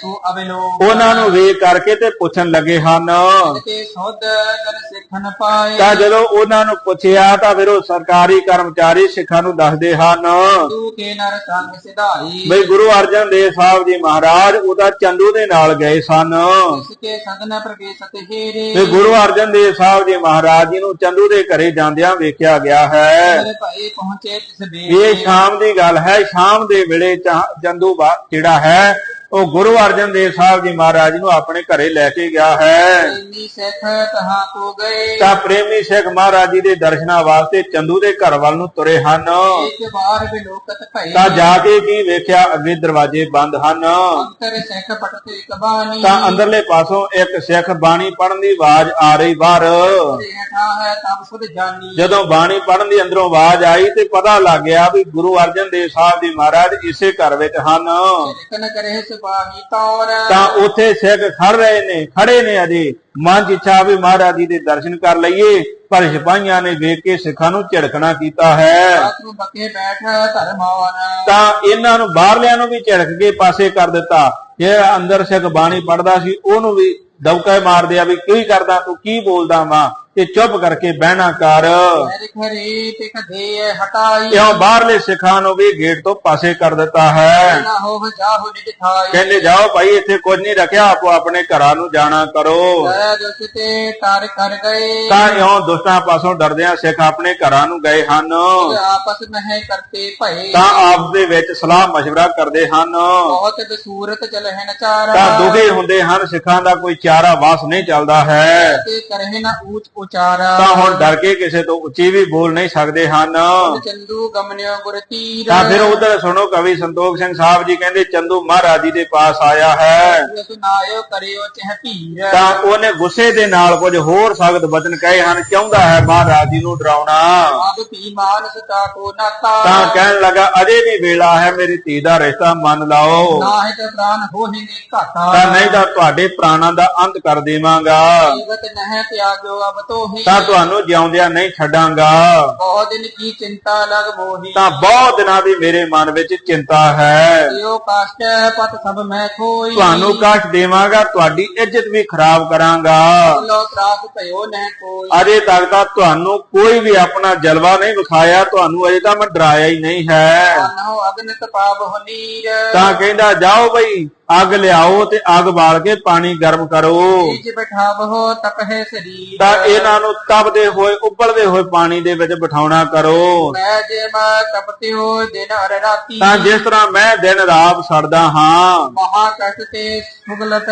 ਸੋ ਅਬਲੋ ਉਹਨਾਂ ਨੂੰ ਵੇਖ ਕਰਕੇ ਤੇ ਪੁੱਛਣ ਲੱਗੇ ਹਨ। ਤੇ ਸੁਧ ਜਨ ਸਿੱਖਨ ਪਾਏ। ਤਾਂ ਜਦੋਂ ਉਹਨਾਂ ਨੂੰ ਪੁੱਛਿਆ ਤਾਂ ਫਿਰ ਉਹ ਸਰਕਾਰੀ ਕਰਮਚਾਰੀ ਸਿੱਖਾਂ ਨੂੰ ਦੱਸਦੇ ਹਨ। ਤੂ ਕੇ ਨਰ ਸੰਗ ਸਿਧਾਈ ਬਈ ਗੁਰੂ ਅਰਜਨ ਦੇਵ ਸਾਹਿਬ ਜੀ ਮਹਾਰਾਜ ਉਹਦਾ ਚੰਦੂ ਦੇ ਨਾਲ ਗਏ ਸਨ। ਇਸ ਕੇ ਸਗਨ ਪ੍ਰਵੇਸ਼ਤ ਹੀਰੇ। ਤੇ ਗੁਰੂ ਅਰਜਨ ਦੇਵ ਸਾਹਿਬ ਜੀ ਮਹਾਰਾਜ ਜੀ ਨੂੰ ਚੰਦੂ ਦੇ ਘਰੇ ਜਾਂਦਿਆਂ ਵੇਖਿਆ ਗਿਆ ਹੈ। ਮੇਰੇ ਭਾਈ ਪਹੁੰਚੇ ਤਿਸ ਬੇ ਇਹ ਸ਼ਾਮ ਦੀ ਗੱਲ ਹੈ ਸ਼ਾਮ ਦੇ ਵੇਲੇ ਚਾ- ਚੰਦੂ ਜਿਹੜਾ ਹੈ ਉਹ ਗੁਰੂ ਅਰਜਨ ਦੇਵ ਸਾਹਿਬ ਜੀ ਮਹਾਰਾਜ ਨੂੰ ਆਪਣੇ ਘਰੇ ਲੈ ਕੇ ਗਿਆ ਹੈ। ਇੰਨੀ ਸਿੱਖ ਤਹਾਂ ਕੋ ਗਏ? ਤਾਂ ਪ੍ਰੇਮੀ ਸਿੱਖ ਮਹਾਰਾਜ ਜੀ ਦੇ ਦਰਸ਼ਨਾਂ ਵਾਸਤੇ ਚੰਦੂ ਦੇ ਘਰ ਵੱਲ ਨੂੰ ਤੁਰੇ ਹਨ। ਇੱਕ ਵਾਰ ਵੀ ਲੋਕਤ ਭਈ ਤਾਂ ਜਾ ਕੇ ਕੀ ਵੇਖਿਆ? ਅੱਗੇ ਦਰਵਾਜ਼ੇ ਬੰਦ ਹਨ। ਸਿੱਖ ਤਾਂ ਅੰਦਰਲੇ ਪਾਸੋਂ ਇੱਕ ਸਿੱਖ ਬਾਣੀ ਪੜਨ ਦੀ ਆਵਾਜ਼ ਆ ਰਹੀ ਬਾਹਰ। ਜਦੋਂ ਬਾਣੀ ਪੜਨ ਦੀ ਅੰਦਰੋਂ ਆਵਾਜ਼ ਆਈ ਤੇ ਪਤਾ ਲੱਗ ਗਿਆ ਵੀ ਗੁਰੂ ਅਰਜਨ ਦੇਵ ਸਾਹਿਬ ਜੀ ਮਹਾਰਾਜ ਇਸੇ ਘਰ ਵਿੱਚ ਹਨ। ਇਕਨ ਕਰੇ ਤੌਰ ਤਾਂ ਉੱਥੇ ਸਿੱਖ ਖੜ ਰਹੇ ਨੇ ਖੜੇ ਨੇ ਅਜੇ। ਮਨ ਚ ਇੱਛਾ ਵੀ ਮਹਾਰਾਜ ਜੀ ਦੇ ਦਰਸ਼ਨ ਕਰ ਲਈਏ ਪਰ ਸਿਪਾਹੀਆਂ ਨੇ ਵੇਖ ਕੇ ਸਿੱਖਾਂ ਨੂੰ ਝਿੜਕਣਾ ਕੀਤਾ ਹੈ। ਤਾਂ ਇਹਨਾਂ ਨੂੰ ਬਾਹਰਲਿਆਂ ਨੂੰ ਵੀ ਝਿੜਕ ਕੇ ਪਾਸੇ ਕਰ ਦਿੱਤਾ। ਜਿਹੜਾ ਅੰਦਰ ਸਿੱਖ ਬਾਣੀ ਪੜਦਾ ਸੀ ਉਹਨੂੰ ਵੀ ਦਬਕਾ ਮਾਰਦੇ ਆ ਵੀ ਕੀ ਕਰਦਾ ਤੂੰ ਕੀ ਬੋਲਦਾ ਵਾਂ? ਕਿ ਚੁੱਪ ਕਰਕੇ ਬਹਿਣਾ ਕਰ। ਰਿਖਰੇ ਬਾਹਰਲੇ ਸਿੱਖਾਂ ਨੂੰ ਵੀ ਗੇਟ ਤੋਂ ਪਾਸੇ ਕਰ ਦਿੱਤਾ ਹੈ। ਕਹਿੰਦੇ ਜਾਓ ਭਾਈ ਇੱਥੇ ਕੁਝ ਨਹੀਂ ਰੱਖਿਆ ਆਪੋ ਆਪਣੇ ਘਰਾਂ ਨੂੰ ਜਾਣਾ ਕਰੋ। ਤੇ ਪਾਸੋਂ ਡਰਦਿਆਂ ਸਿੱਖ ਆਪਣੇ ਘਰਾਂ ਨੂੰ ਗਏ ਹਨ। ਤਾਂ ਆਪ ਦੇ ਵਿੱਚ ਸਲਾਹ مشਵਰਾ ਕਰਦੇ ਹਨ। ਬਹੁਤ ਬਸੂਰਤ ਚਲਹਿਣ ਚਾਰਾ। ਤਾਂ ਦੁਖੀ ਹੁੰਦੇ ਹਨ ਸਿੱਖਾਂ ਦਾ ਕੋਈ ਚਾਰਾ ਵਾਸ ਨਹੀਂ ਚੱਲਦਾ ਹੈ। ਤੇ ਨਾ ਊਚ ਉਚਾਰਾ ਤਾਂ ਹੁਣ ਡਰ ਕੇ ਕਿਸੇ ਤੋਂ ਉੱਚੀ ਵੀ ਬੋਲ ਨਹੀਂ ਸਕਦੇ ਹਨ। ਚੰਦੂ ਗਮਨਿਓ ਗੁਰ ਤੀਰ। ਤਾਂ ਫਿਰ ਉਧਰ ਸੁਣੋ ਕਵੀ ਸੰਤੋਖ ਸਿੰਘ ਸਾਹਿਬ ਜੀ ਕਹਿੰਦੇ ਚੰਦੂ ਮਹਾਰਾਜ ਜੀ ਦੇ ਪਾਸ ਆਇਆ ਹੈ। ਸੁਨਾਇਓ ਕਰਿਓ ਚਹ ਭੀਰ ਤਾਂ ਉਹਨੇ ਗੁੱਸੇ ਦੇ ਨਾਲ ਕੁਝ ਹੋਰ ਸਖਤ ਬਚਨ ਕਹੇ ਹਨ ਚਾਹੁੰਦਾ ਹੈ ਮਹਾਰਾਜ ਜੀ ਨੂੰ ਡਰਾਉਣਾ? ਆਪ ਭੀ ਮਾਨਸ ਕਾ ਕੋ ਨਾਤਾ ਤਾਂ ਕਹਿਣ ਲੱਗਾ ਅਜੇ ਵੀ ਵੇਲਾ ਹੈ ਮੇਰੀ ਧੀ ਦਾ ਰਿਸ਼ਤਾ ਮੰਨ ਲਾਓ। ਨਾਹਿ ਤੇ ਪ੍ਰਾਨ ਹੋਹਿ ਨੀ ਘਾਟਾ। ਤਾਂ ਨਹੀਂ ਤਾਂ ਤੁਹਾਡੇ ਪ੍ਰਾਣਾਂ ਦਾ ਅੰਤ ਕਰ ਦੇਵਾਂਗਾ। ਜੀਵਤ ਨਹਿ ਤਿਆਗਿਓ ਅਬ ਤੋਹੀ ਤਾਂ ਤੁਹਾਨੂੰ ਜਿਉਂਦਿਆਂ ਨਹੀਂ ਛੱਡਾਂਗਾ। ਬਹੁਤ ਦਿਨ ਕੀ ਚਿੰਤਾ ਲਗ ਮੋਹੀ। ਤਾਂ ਬਹੁਤ ਦਿਨਾਂ ਦੀ ਮੇਰੇ ਮਨ ਵਿੱਚ ਚਿੰਤਾ ਹੈ। ਜਿਉ ਕਾਸ਼ਟ ਪਤ ਸਭ ਮੈਂ ਖੋਈ। ਤੁਹਾਨੂੰ ਕਸ਼ਟ ਦੇਵਾਂਗਾ ਤੁਹਾਡੀ ਇੱਜ਼ਤ ਵੀ ਖਰਾਬ ਕਰਾਂਗਾ। ਲੋ ਤਰਾਸ ਭਇਓ ਨਹਿ ਕੋਈ। ਅਜੇ ਤੱਕ ਤਾਂ ਤੁਹਾਨੂੰ ਕੋਈ ਵੀ ਆਪਣਾ ਜਲਵਾ ਨਹੀਂ ਵਿਖਾਇਆ ਤੁਹਾਨੂੰ ਅਜੇ ਤਾਂ ਮੈਂ ਡਰਾਇਆ ਹੀ ਨਹੀਂ ਹੈ। ਤਾਂ ਕਹਿੰਦਾ ਜਾਓ ਬਈ ਅੱਗ ਲਿਆਓ ਤੇ ਅੱਗ ਬਾਲ ਕੇ ਪਾਣੀ ਗਰਮ ਕਰੋ। ਈਜ ਬਿਠਾਵੋ ਤਪਹਿ ਸਰੀਰ। ਤਾਂ ਇਹਨਾਂ ਨੂੰ ਤਪਦੇ ਹੋਏ ਉਬਲਦੇ ਹੋਏ ਪਾਣੀ ਦੇ ਵਿੱਚ ਬਿਠਾਉਣਾ ਕਰੋ। ਮੈਂ ਜੇ ਮੈਂ ਤਪਤਿਓ ਦਿਨ ਅਰ ਰਾਤੀ। ਤਾਂ ਜਿਸ ਤਰ੍ਹਾਂ ਮੈਂ ਦਿਨ ਰਾਤ ਸੜਦਾ ਹਾਂ। ਮਹਾ ਕਸ਼ਟ ਤੇ ਸੁਗਲਤ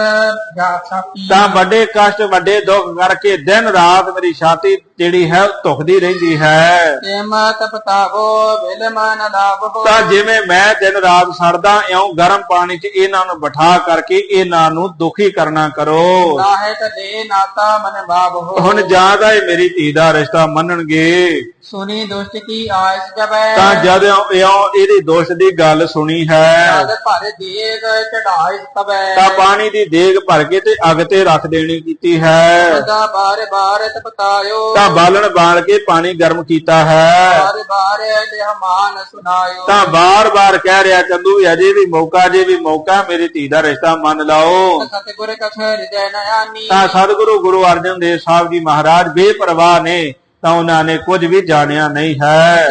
ਜਾ ਸਾਪੀ ਤਾਂ ਵੱਡੇ ਕਸ਼ਟ ਵੱਡੇ ਦੁੱਖ ਕਰਕੇ ਦਿਨ ਰਾਤ ਮੇਰੀ ਛਾਤੀ ਜਿਹੜੀ ਹੈ ਧੁਖਦੀ ਰਹਿੰਦੀ ਹੈ। ਤੇਮ ਤਪਤਾਵੋ ਵਿਲ ਮਨ ਲਾਭੋ ਤਾਂ ਜਿਵੇਂ ਮੈਂ ਦਿਨ ਰਾਤ ਸੜਦਾ ਇਉਂ ਗਰਮ ਪਾਣੀ 'ਚ ਇਹਨਾਂ ਨੂੰ ਬਿਠਾ ਕਰਕੇ ਇਹਨਾਂ ਨੂੰ ਦੁਖੀ ਕਰਨਾ ਕਰੋ। ਨਾਹਿ ਤਦੇ ਨਾਤਾ ਮਨ ਬਾਬੋ ਹੁਣ ਜ਼ਿਆਦਾ ਹੀ ਮੇਰੀ ਧੀ ਦਾ ਰਿਸ਼ਤਾ ਮੰਨਣਗੇ। ਸੁਨੀ ਦੁਸ਼ਟ ਕੀ ਆਇਸ ਜਬੈ ਤਾਂ ਜਦ ਇਉਂ ਇਹਦੀ ਦੋਸ਼ ਦੀ ਗੱਲ ਸੁਣੀ ਹੈ। ਜਦ ਭਰ ਦੇਗ ਚੜਾਇ ਤਬੈ ਤਾਂ ਪਾਣੀ ਦੀ ਦੇਗ ਭਰ ਕੇ ਤੇ ਅੱਗ ਤੇ ਰੱਖ ਦੇਣੀ ਕੀਤੀ ਹੈ। ਸਦਾ ਬਾਰ ਬਾਰ ਤਪਤਾਇਓ। ਤਾਂ ਬਾਲਣ ਬਾਲ ਕੇ ਪਾਣੀ ਗਰਮ ਕੀਤਾ ਹੈ। ਬਾਰ ਬਾਰ ਲਿਹ ਮਾਨ ਸੁਨਾਇਓ ਤਾਂ ਬਾਰ-ਬਾਰ ਕਹਿ ਰਿਹਾ ਚੰਦੂ ਵੀ ਅਜੇ ਵੀ ਮੌਕਾ ਜੇ ਵੀ ਮੌਕਾ ਮੇਰੀ ਧੀ ਦਾ ਰਿਸ਼ਤਾ ਮੰਨ ਲਓ। ਸਤਿਗੁਰ ਕਥ ਹਿਰਦੈ ਨਯਾਨੀ ਤਾਂ ਸਤਿਗੁਰੂ ਗੁਰੂ ਅਰਜਨ ਦੇਵ ਸਾਹਿਬ ਜੀ ਮਹਾਰਾਜ ਬੇਪਰਵਾਹ ਨੇ ਤਾਂ ਉਹਨਾਂ ਨੇ ਕੁਝ ਵੀ ਜਾਣਿਆ ਨਹੀਂ ਹੈ।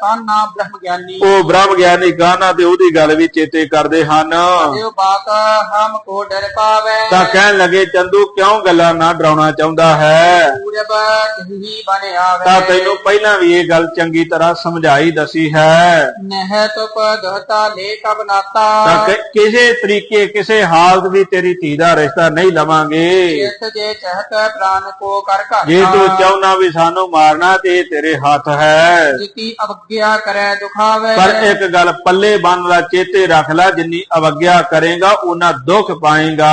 ਕਾਨਾ ਬ੍ਰਹਮ ਗਿਆਨੀ ਉਹ ਬ੍ਰਹਮ ਗਿਆਨੀ ਗਾਨਾ ਤੇ ਉਹਦੀ ਗੱਲ ਵੀ ਚੇਤੇ ਕਰਦੇ ਹਨ। ਜਿਉ ਬਾਤ ਹਮ ਕੋ ਡਰ ਪਾਵੇ। ਤਾਂ ਕਹਿਣ ਲੱਗੇ ਚੰਦੂ ਕਿਉਂ ਗੱਲਾਂ ਨਾ ਡਰਾਉਣਾ ਚਾਹੁੰਦਾ ਹੈ? ਪੂਰਬ ਹੀ ਬਨ ਆਵੇ। ਤਾਂ ਤੈਨੂੰ ਪਹਿਲਾਂ ਵੀ ਇਹ ਗੱਲ ਚੰਗੀ ਤਰ੍ਹਾਂ ਸਮਝਾਈ ਦਸੀ ਹੈ। ਨਹਿ ਤੁਪ ਦਹਤਾ ਲੈ ਕਬ ਨਾਤਾ ਤਾਂ ਕਿਸੇ ਤਰੀਕੇ ਕਿਸੇ ਹਾਲਤ ਵੀ ਤੇਰੀ ਧੀ ਦਾ ਰਿਸ਼ਤਾ ਨਹੀਂ ਲਵਾਂਗੇ। ਜੇ ਚਹਤ ਪ੍ਰਾਨ ਕੋ ਕਰ ਘਾਤਾ ਜੇ ਤੂੰ ਚਾਹੁੰਨਾ ਵੀ ਸਾਨੂੰ ਮਾਰਨਾ ਤੇ ਤੇਰੇ ਹੱਥ ਹੈ। ਜਿਤੀ ਅਵਗਿਆ ਕਰੈ ਦੁਖਾਵੇ। ਪਰ ਇੱਕ ਗੱਲ ਪੱਲੇ ਬੰਨ ਲੈ ਚੇਤੇ ਰੱਖ ਲੈ ਜਿੰਨੀ ਅਵਗਿਆ ਕਰੇਗਾ ਉਹਨਾਂ ਦੁੱਖ ਪਾਏਗਾ।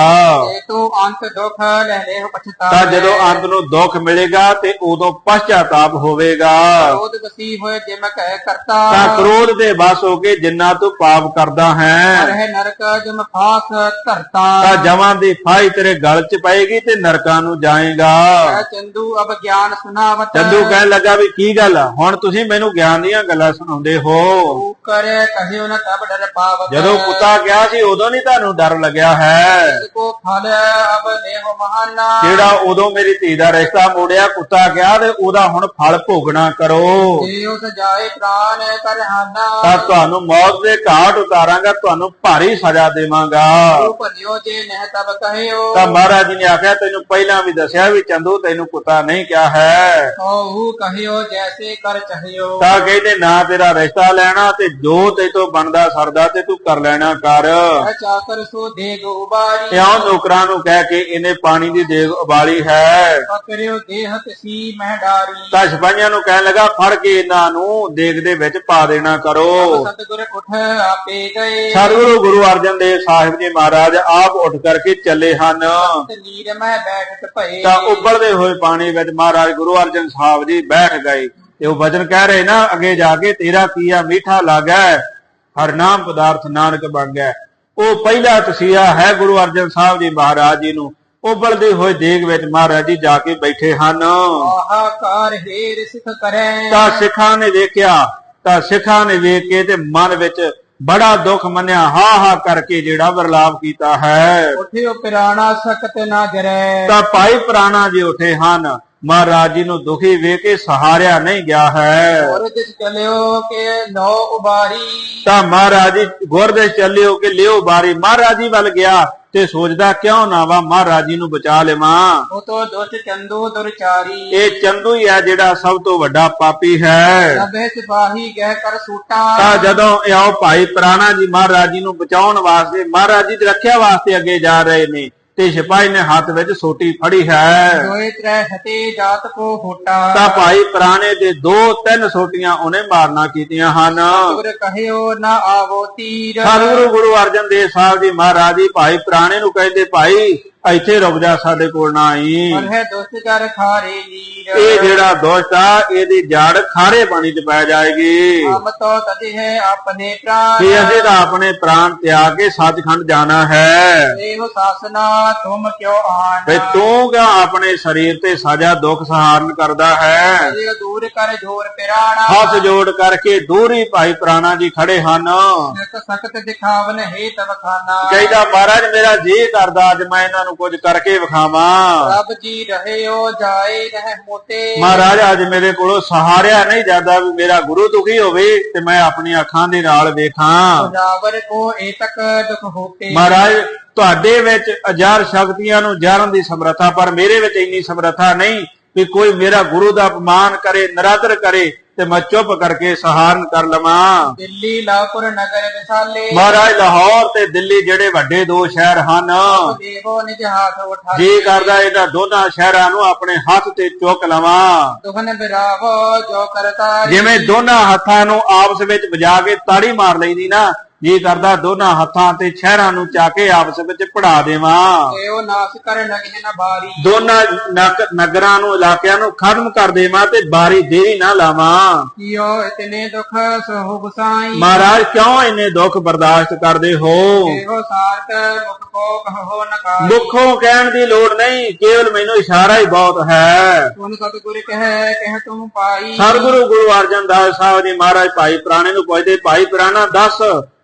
ਤੂੰ ਅੰਤ ਦੁਖ ਲੈ ਲੈ ਪਛਤਾ ਤਾਂ ਜਦੋਂ ਅੰਤ ਨੂੰ ਦੁੱਖ ਮਿਲੇਗਾ ਤੇ ਉਦੋਂ ਪਛਤਾਪ ਹੋਵੇਗਾ। ਕ੍ਰੋਧ ਵਸੀ ਹੋਏ ਜਿਮ ਕਹਿ ਕਰਤਾ। ਤਾਂ ਕ੍ਰੋਧ ਦੇ ਵਸ ਹੋ ਕੇ ਜਿੰਨਾ ਤੂੰ ਪਾਪ ਕਰਦਾ ਹੈ। ਰਹਿ ਨਰਕ ਜਿਮ ਫਾਸ ਧਰਤਾ। ਤਾਂ ਜਵਾਂ ਦੀ ਫਾਈ ਤੇਰੇ ਗਲ 'ਚ ਪਏਗੀ ਤੇ ਨਰਕਾਂ ਨੂੰ ਜਾਏਗਾ। ਚੰਦੂ ਅਬ ਗਿਆਨ ਸੁਨਾਵਤ ਚੰਦੂ ਕਹਿਣ ਲੱਗਾ ਵੀ ਕੀ ਗੱਲ ਆ? ਹੁਣ ਤੁਸੀਂ ਮੈਨੂੰ ਗਿਆਨ ਦੀਆਂ ਗੱਲਾਂ ਸੁਣਾਉਂਦੇ ਹੋ। ਕਰੇ ਕਹਿਓ ਨ ਤਬ ਡਰ ਪਾਵਤ ਜਦੋਂ ਪੁੱਤਾ ਗਿਆ ਸੀ ਉਦੋਂ ਨਹੀਂ ਤੁਹਾਨੂੰ ਡਰ ਲੱਗਿਆ ਹੈ? ਇਸ ਕੋ ਫਲ ਅਬ ਦੇਹ ਮਹਾਨਾ। ਜਿਹੜਾ ਉਦੋਂ ਮੇਰੀ ਧੀ ਦਾ ਰਿਸ਼ਤਾ ਮੋੜਿਆ ਕੁੱਤਾ ਗਿਆ ਤੇ ਉਹਦਾ ਹੁਣ ਫਲ ਭੋਗਣਾ ਕਰੋ। ਜੇ ਉਸ ਜਾਏ ਪ੍ਰਾਨ ਕਰ ਹਾਨਾ ਤਾਂ ਤੁਹਾਨੂੰ ਮੌਤ ਦੇ ਘਾਟ ਉਤਾਰਾਂਗਾ ਤੁਹਾਨੂੰ ਭਾਰੀ ਸਜ਼ਾ ਦੇਵਾਂਗਾ। ਤੂੰ ਭਲਿਓ ਜੇ ਨਹਿ ਤਬ ਕਹਿਓ। ਤਾਂ ਮਹਾਰਾਜ ਨੇ ਆਖਿਆ ਤੈਨੂੰ ਪਹਿਲਾਂ ਵੀ ਦੱਸਿਆ ਵੀ ਚੰਦੂ ਤੈਨੂੰ ਕੁੱਤਾ ਨਹੀਂ ਕਿਹਾ ਹੈ। ਕਹੂ ਕਹਿਓ ਜੈਸੇ ਕਰ ਚਾਹਿਓ। ਤਾਂ ਕਹਿੰਦੇ ਨਾ ਤੇਰਾ ਰਿਸ਼ਤਾ ਲੈਣਾ ਤੇ ਜੋ ਤੇ ਤੋਂ ਬਣਦਾ ਸਰਦਾ ਤੇ ਤੂੰ ਕਰ ਲੈਣਾ ਕਰ। ਚਾਕਰ ਸੋ ਦੇਗ ਉਬਾਰੀ ਇਉਂ ਨੌਕਰਾਂ ਨੂੰ ਕਹਿ ਕੇ ਇਹਨੇ ਪਾਣੀ ਦੀ ਦੇਗ ਉਬਾਲੀ ਹੈ। ਪਕਰਿਓ ਦੇਹ ਤਸੀ ਮਹਿ ਡਾਰੀ। ਤਾਂ ਸਿਪਾਹੀਆਂ ਨੂੰ ਕਹਿਣ ਲੱਗਾ ਫੜ ਕੇ ਇਹਨਾਂ ਨੂੰ ਦੇਗ ਦੇ ਵਿੱਚ ਪਾ ਦੇਣਾ ਕਰੋ। ਸਤਿਗੁਰ ਉਠ ਆਪੇ ਗਏ। ਸਤਿਗੁਰੂ ਗੁਰੂ ਅਰਜਨ ਦੇਵ ਸਾਹਿਬ ਜੀ ਮਹਾਰਾਜ ਆਪ ਉੱਠ ਕਰਕੇ ਚੱਲੇ ਹਨ। ਤੇ ਨੀਰ ਮੈਂ ਬੈਠਤ ਭਏ। ਤਾਂ ਉੱਬਲਦੇ ਹੋਏ ਪਾਣੀ ਵਿੱਚ ਮਹਾਰਾਜ ਗੁਰੂ ਅਰਜਨ ਸਾਹਿਬ ਜੀ ਬੈਠ ਗਏ ਤੇ ਉਹ ਵਚਨ ਕਹਿ ਰਹੇ ਨਾ ਅੱਗੇ ਜਾ ਕੇ ਤੇਰਾ ਕੀਆ ਮਿੱਠਾ ਲੱਗਾ ਹਰ ਨਾਮ ਪਦਾਰਥ ਨਾਨਕ ਬਣ ਗਿਆ ਉਹ ਪਹਿਲਾ ਤਸੀਹਾ ਹੈ ਗੁਰੂ ਅਰਜਨ ਸਾਹਿਬ ਜੀ ਮਹਾਰਾਜ ਜੀ ਨੂੰ। ਉੱਬਲਦੇ ਹੋਏ ਦੇਗ ਵਿੱਚ ਮਹਾਰਾਜ ਜੀ ਜਾ ਕੇ ਬੈਠੇ ਹਨ। ਆਹਾਕਾਰ ਹੇਰ ਸਿਖ ਕਰੈ। ਤਾਂ ਸਿੱਖਾਂ ਨੇ ਵੇਖਿਆ ਤਾਂ ਸਿੱਖਾਂ ਨੇ ਵੇਖ ਕੇ ਤੇ ਮਨ ਵਿੱਚ ਬੜਾ ਦੁੱਖ ਮੰਨਿਆ। ਹਾ ਹਾ ਕਰਕੇ ਜਿਹੜਾ ਵਰਲਾਪ ਕੀਤਾ ਹੈ। ਉਠਿਓ ਪਿਰਾਣਾ ਸਕਤ ਨਾ ਜਰੈ। ਤਾਂ ਭਾਈ ਪ੍ਰਾਣਾ ਜੀ ਉਠੇ ਹਨ। ਮਹਾਰਾਜ ਜੀ ਨੂੰ ਦੁਖੀ ਵੇਖ ਕੇ ਸਹਾਰਿਆ ਨਹੀਂ ਗਿਆ ਹੈ। ਔਰ ਜਿਸ ਚਲਿਓ ਕੇ ਨੌ ਉਬਾਰੀ। ਤਾਂ ਮਹਾਰਾਜ ਜੀ ਚੱਲਿਓ ਕਿ ਲਿਓ ਬਾਰੀ ਮਹਾਰਾਜ ਜੀ ਵੱਲ ਗਿਆ ਤੇ ਸੋਚਦਾ ਕਿਉਂ ਨਾ ਵਾ ਮਹਾਰਾਜ ਜੀ ਨੂੰ ਬਚਾ ਲਵਾਂ। ਉਹ ਤੋ ਦੁਸ਼ਟ ਚੰਦੂ ਦੁਰਚਾਰੀ। ਇਹ ਚੰਦੂ ਹੀ ਹੈ ਜਿਹੜਾ ਸਭ ਤੋਂ ਵੱਡਾ ਪਾਪੀ ਹੈ। ਸਭੇ ਸਿਪਾਹੀ ਗਹਿ ਕਰ ਸੂਟਾ। ਤਾਂ ਜਦੋਂ ਇਉਂ ਭਾਈ ਪ੍ਰਾਣਾ ਜੀ ਮਹਾਰਾਜ ਜੀ ਨੂੰ ਬਚਾਉਣ ਵਾਸਤੇ ਮਹਾਰਾਜ ਜੀ ਦੀ ਰੱਖਿਆ ਵਾਸਤੇ ਅੱਗੇ ਜਾ ਰਹੇ ਨੇ। ਤੇ ਸਿਪਾਹੀ ਨੇ ਹੱਥ ਵਿੱਚ ਸੋਟੀ ਫੜੀ ਹੈ। ਦੋਏ ਤ੍ਰੈ ਹਤੇ ਜਾਤ ਕੋ ਹੋਟਾ। ਤਾਂ ਭਾਈ ਪ੍ਰਾਣੇ ਦੇ ਦੋ ਤਿੰਨ ਸੋਟੀਆਂ ਉਹਨੇ ਮਾਰਨਾ ਕੀਤੀਆਂ ਹਨ। ਗੁਰ ਕਹਿਓ ਨਾ ਆਵੋ ਤੀਰ। ਸਤਿਗੁਰੂ ਗੁਰੂ ਅਰਜਨ ਦੇਵ ਸਾਹਿਬ ਜੀ ਮਹਾਰਾਜ ਜੀ ਭਾਈ ਪ੍ਰਾਣੇ ਨੂੰ ਕਹਿੰਦੇ ਭਾਈ ਇੱਥੇ ਰੁਕ ਜਾ ਸਾਡੇ ਕੋਲ ਨਾ ਆਈ। ਪਰ ਹੈ ਦੁਸ਼ਟ ਕਰ ਖਾਰੇ ਨੀਰ। ਇਹ ਜਿਹੜਾ ਦੋਸਤ ਆ ਇਹਦੀ ਜੜ ਖਾਰੇ ਪਾਣੀ 'ਚ ਪੈ ਜਾਏਗੀ। ਹਮ ਤੋ ਤਦੇ ਹੈ ਆਪਣੇ ਪ੍ਰਾਨ ਤੇ ਅਸੀਂ ਤਾਂ ਆਪਣੇ ਪ੍ਰਾਣ ਤਿਆਗ ਕੇ ਸੱਚਖੰਡ ਜਾਣਾ ਹੈ। ਇਹੋ ਸਾਸਨਾ ਤੁਮ ਕਿਉ ਵੇ ਤੂੰ ਕਿਉਂ ਆਪਣੇ ਸਰੀਰ ਤੇ ਸਜ਼ਾ ਦੁੱਖ ਸਹਾਰਨ ਕਰਦਾ ਹੈ? ਦੂਰ ਕਰ ਜੋਰ ਪਿਰਾਣਾ। ਹੱਥ ਜੋੜ ਕਰਕੇ ਦੂਰੀ ਭਾਈ ਪ੍ਰਾਣਾ ਜੀ ਖੜੇ ਹਨ। ਸਖਤ ਦਿਖਾਵਨ ਹੈ ਤਵ ਖਾਨਾ ਕਹਿੰਦਾ ਮਹਾਰਾਜ ਮੇਰਾ ਜੀ ਕਰਦਾ ਅੱਜ ਮੈਂ ਇਹਨਾਂ ਨੂੰ ਕੁਝ ਕਰਕੇ ਵਿਖਾਵਾਂ। ਪ੍ਰਭ ਜੀ ਰਹਿਓ ਜਾਏ ਰਹਿ ਮੋਟੇ। ਮਹਾਰਾਜ ਅੱਜ ਮੇਰੇ ਕੋਲੋਂ ਸਹਾਰਿਆ ਨਹੀਂ ਜਾਂਦਾ ਵੀ ਮੇਰਾ ਗੁਰੂ ਦੁਖੀ ਹੋਵੇ ਤੇ ਮੈਂ ਆਪਣੀਆਂ ਅੱਖਾਂ ਦੇ ਨਾਲ ਵੇਖਾਂ। ਜਾਵਰ ਕੋ ਏਤਕ ਦੁਖ ਹੋਤੇ ਮਹਾਰਾਜ ਤੁਹਾਡੇ ਵਿੱਚ ਅਜਾਰ ਸ਼ਕਤੀਆਂ ਨੂੰ ਜਾਣਨ ਦੀ ਸਮਰੱਥਾ ਪਰ ਮੇਰੇ ਵਿੱਚ ਇੰਨੀ ਸਮਰੱਥਾ ਨਹੀਂ ਕਿ ਕੋਈ ਮੇਰਾ ਗੁਰੂ ਦਾ ਅਪਮਾਨ ਕਰੇ ਨਰਾਦਰ ਕਰੇ ਤੇ ਮੈਂ ਚੁੱਪ ਕਰਕੇ ਸਹਾਰਨ ਕਰ ਲਵਾਂ। ਦਿੱਲੀ ਲਾਪੁਰ ਨਗਰ ਵਿਸਾਲੇ। ਮਹਾਰਾਜ ਲਾਹੌਰ ਤੇ ਦਿੱਲੀ ਜਿਹੜੇ ਵੱਡੇ ਦੋ ਸ਼ਹਿਰ ਹਨ। ਦੇਵੋ ਨਿਜ ਹਾਥ ਉਠਾ ਜੀ ਕਰਦਾ ਇਹਨਾਂ ਦੋਨਾਂ ਸ਼ਹਿਰਾਂ ਨੂੰ ਆਪਣੇ ਹੱਥ ਤੇ ਚੁੱਕ ਲਵਾਂ। ਦੁਖਨ ਬਿਰਾਵੋ ਜੋ ਕਰਤਾ ਜਿਵੇਂ ਦੋਨਾਂ ਹੱਥਾਂ ਨੂੰ ਆਪਸ ਵਿੱਚ ਵਜਾ ਕੇ ਤਾੜੀ ਮਾਰ ਲਈਦੀ ਨਾ ਜੀ ਕਰਦਾ ਦੋਨਾਂ ਹੱਥਾਂ ਤੇ ਸ਼ਹਿਰਾਂ ਨੂੰ ਚਾ ਕੇ ਆਪਸ ਵਿੱਚ ਪੜਾ ਦੇਵਾਂ। ਦੇਵ ਨਾਸ ਕਰ ਨਗਹਿ ਨ ਬਾਰੀ। ਦੋਨਾਂ ਨਗ- ਨਗਰਾਂ ਨੂੰ ਇਲਾਕਿਆਂ ਨੂੰ ਖਤਮ ਕਰ ਦੇਵਾਂ ਤੇ ਬਾਰੀ ਦੇਰੀ ਨਾ ਲਾਵਾਂ। ਕੀਓ ਇਤਨੇ ਦੁਖ ਸੋ ਗੁਸਾਈ। ਮਹਾਰਾਜ ਕਿਉਂ ਇੰਨੇ ਦੁੱਖ ਬਰਦਾਸ਼ਤ ਕਰਦੇ ਹੋ? ਦੇਵੋ ਸਾਰਤ ਮੁਖ ਕੋ ਕਹੋ ਨਕਾਰ। ਦੁੱਖੋਂ ਕਹਿਣ ਦੀ ਲੋੜ ਨਹੀਂ ਕੇਵਲ ਮੈਨੂੰ ਇਸ਼ਾਰਾ ਹੀ ਬਹੁਤ ਹੈ। ਸੁਨ ਸਤਿਗੁਰ ਕਹੈ ਕਹਿ ਤੁਮ ਪਾਈ। ਸਤਿਗੁਰੂ ਗੁਰੂ ਅਰਜਨ ਦਾਸ ਸਾਹਿਬ ਜੀ ਮਹਾਰਾਜ ਭਾਈ ਪੁਰਾਣੇ ਨੂੰ ਪੁੱਛਦੇ ਭਾਈ ਪੁਰਾਣਾ ਦੱਸ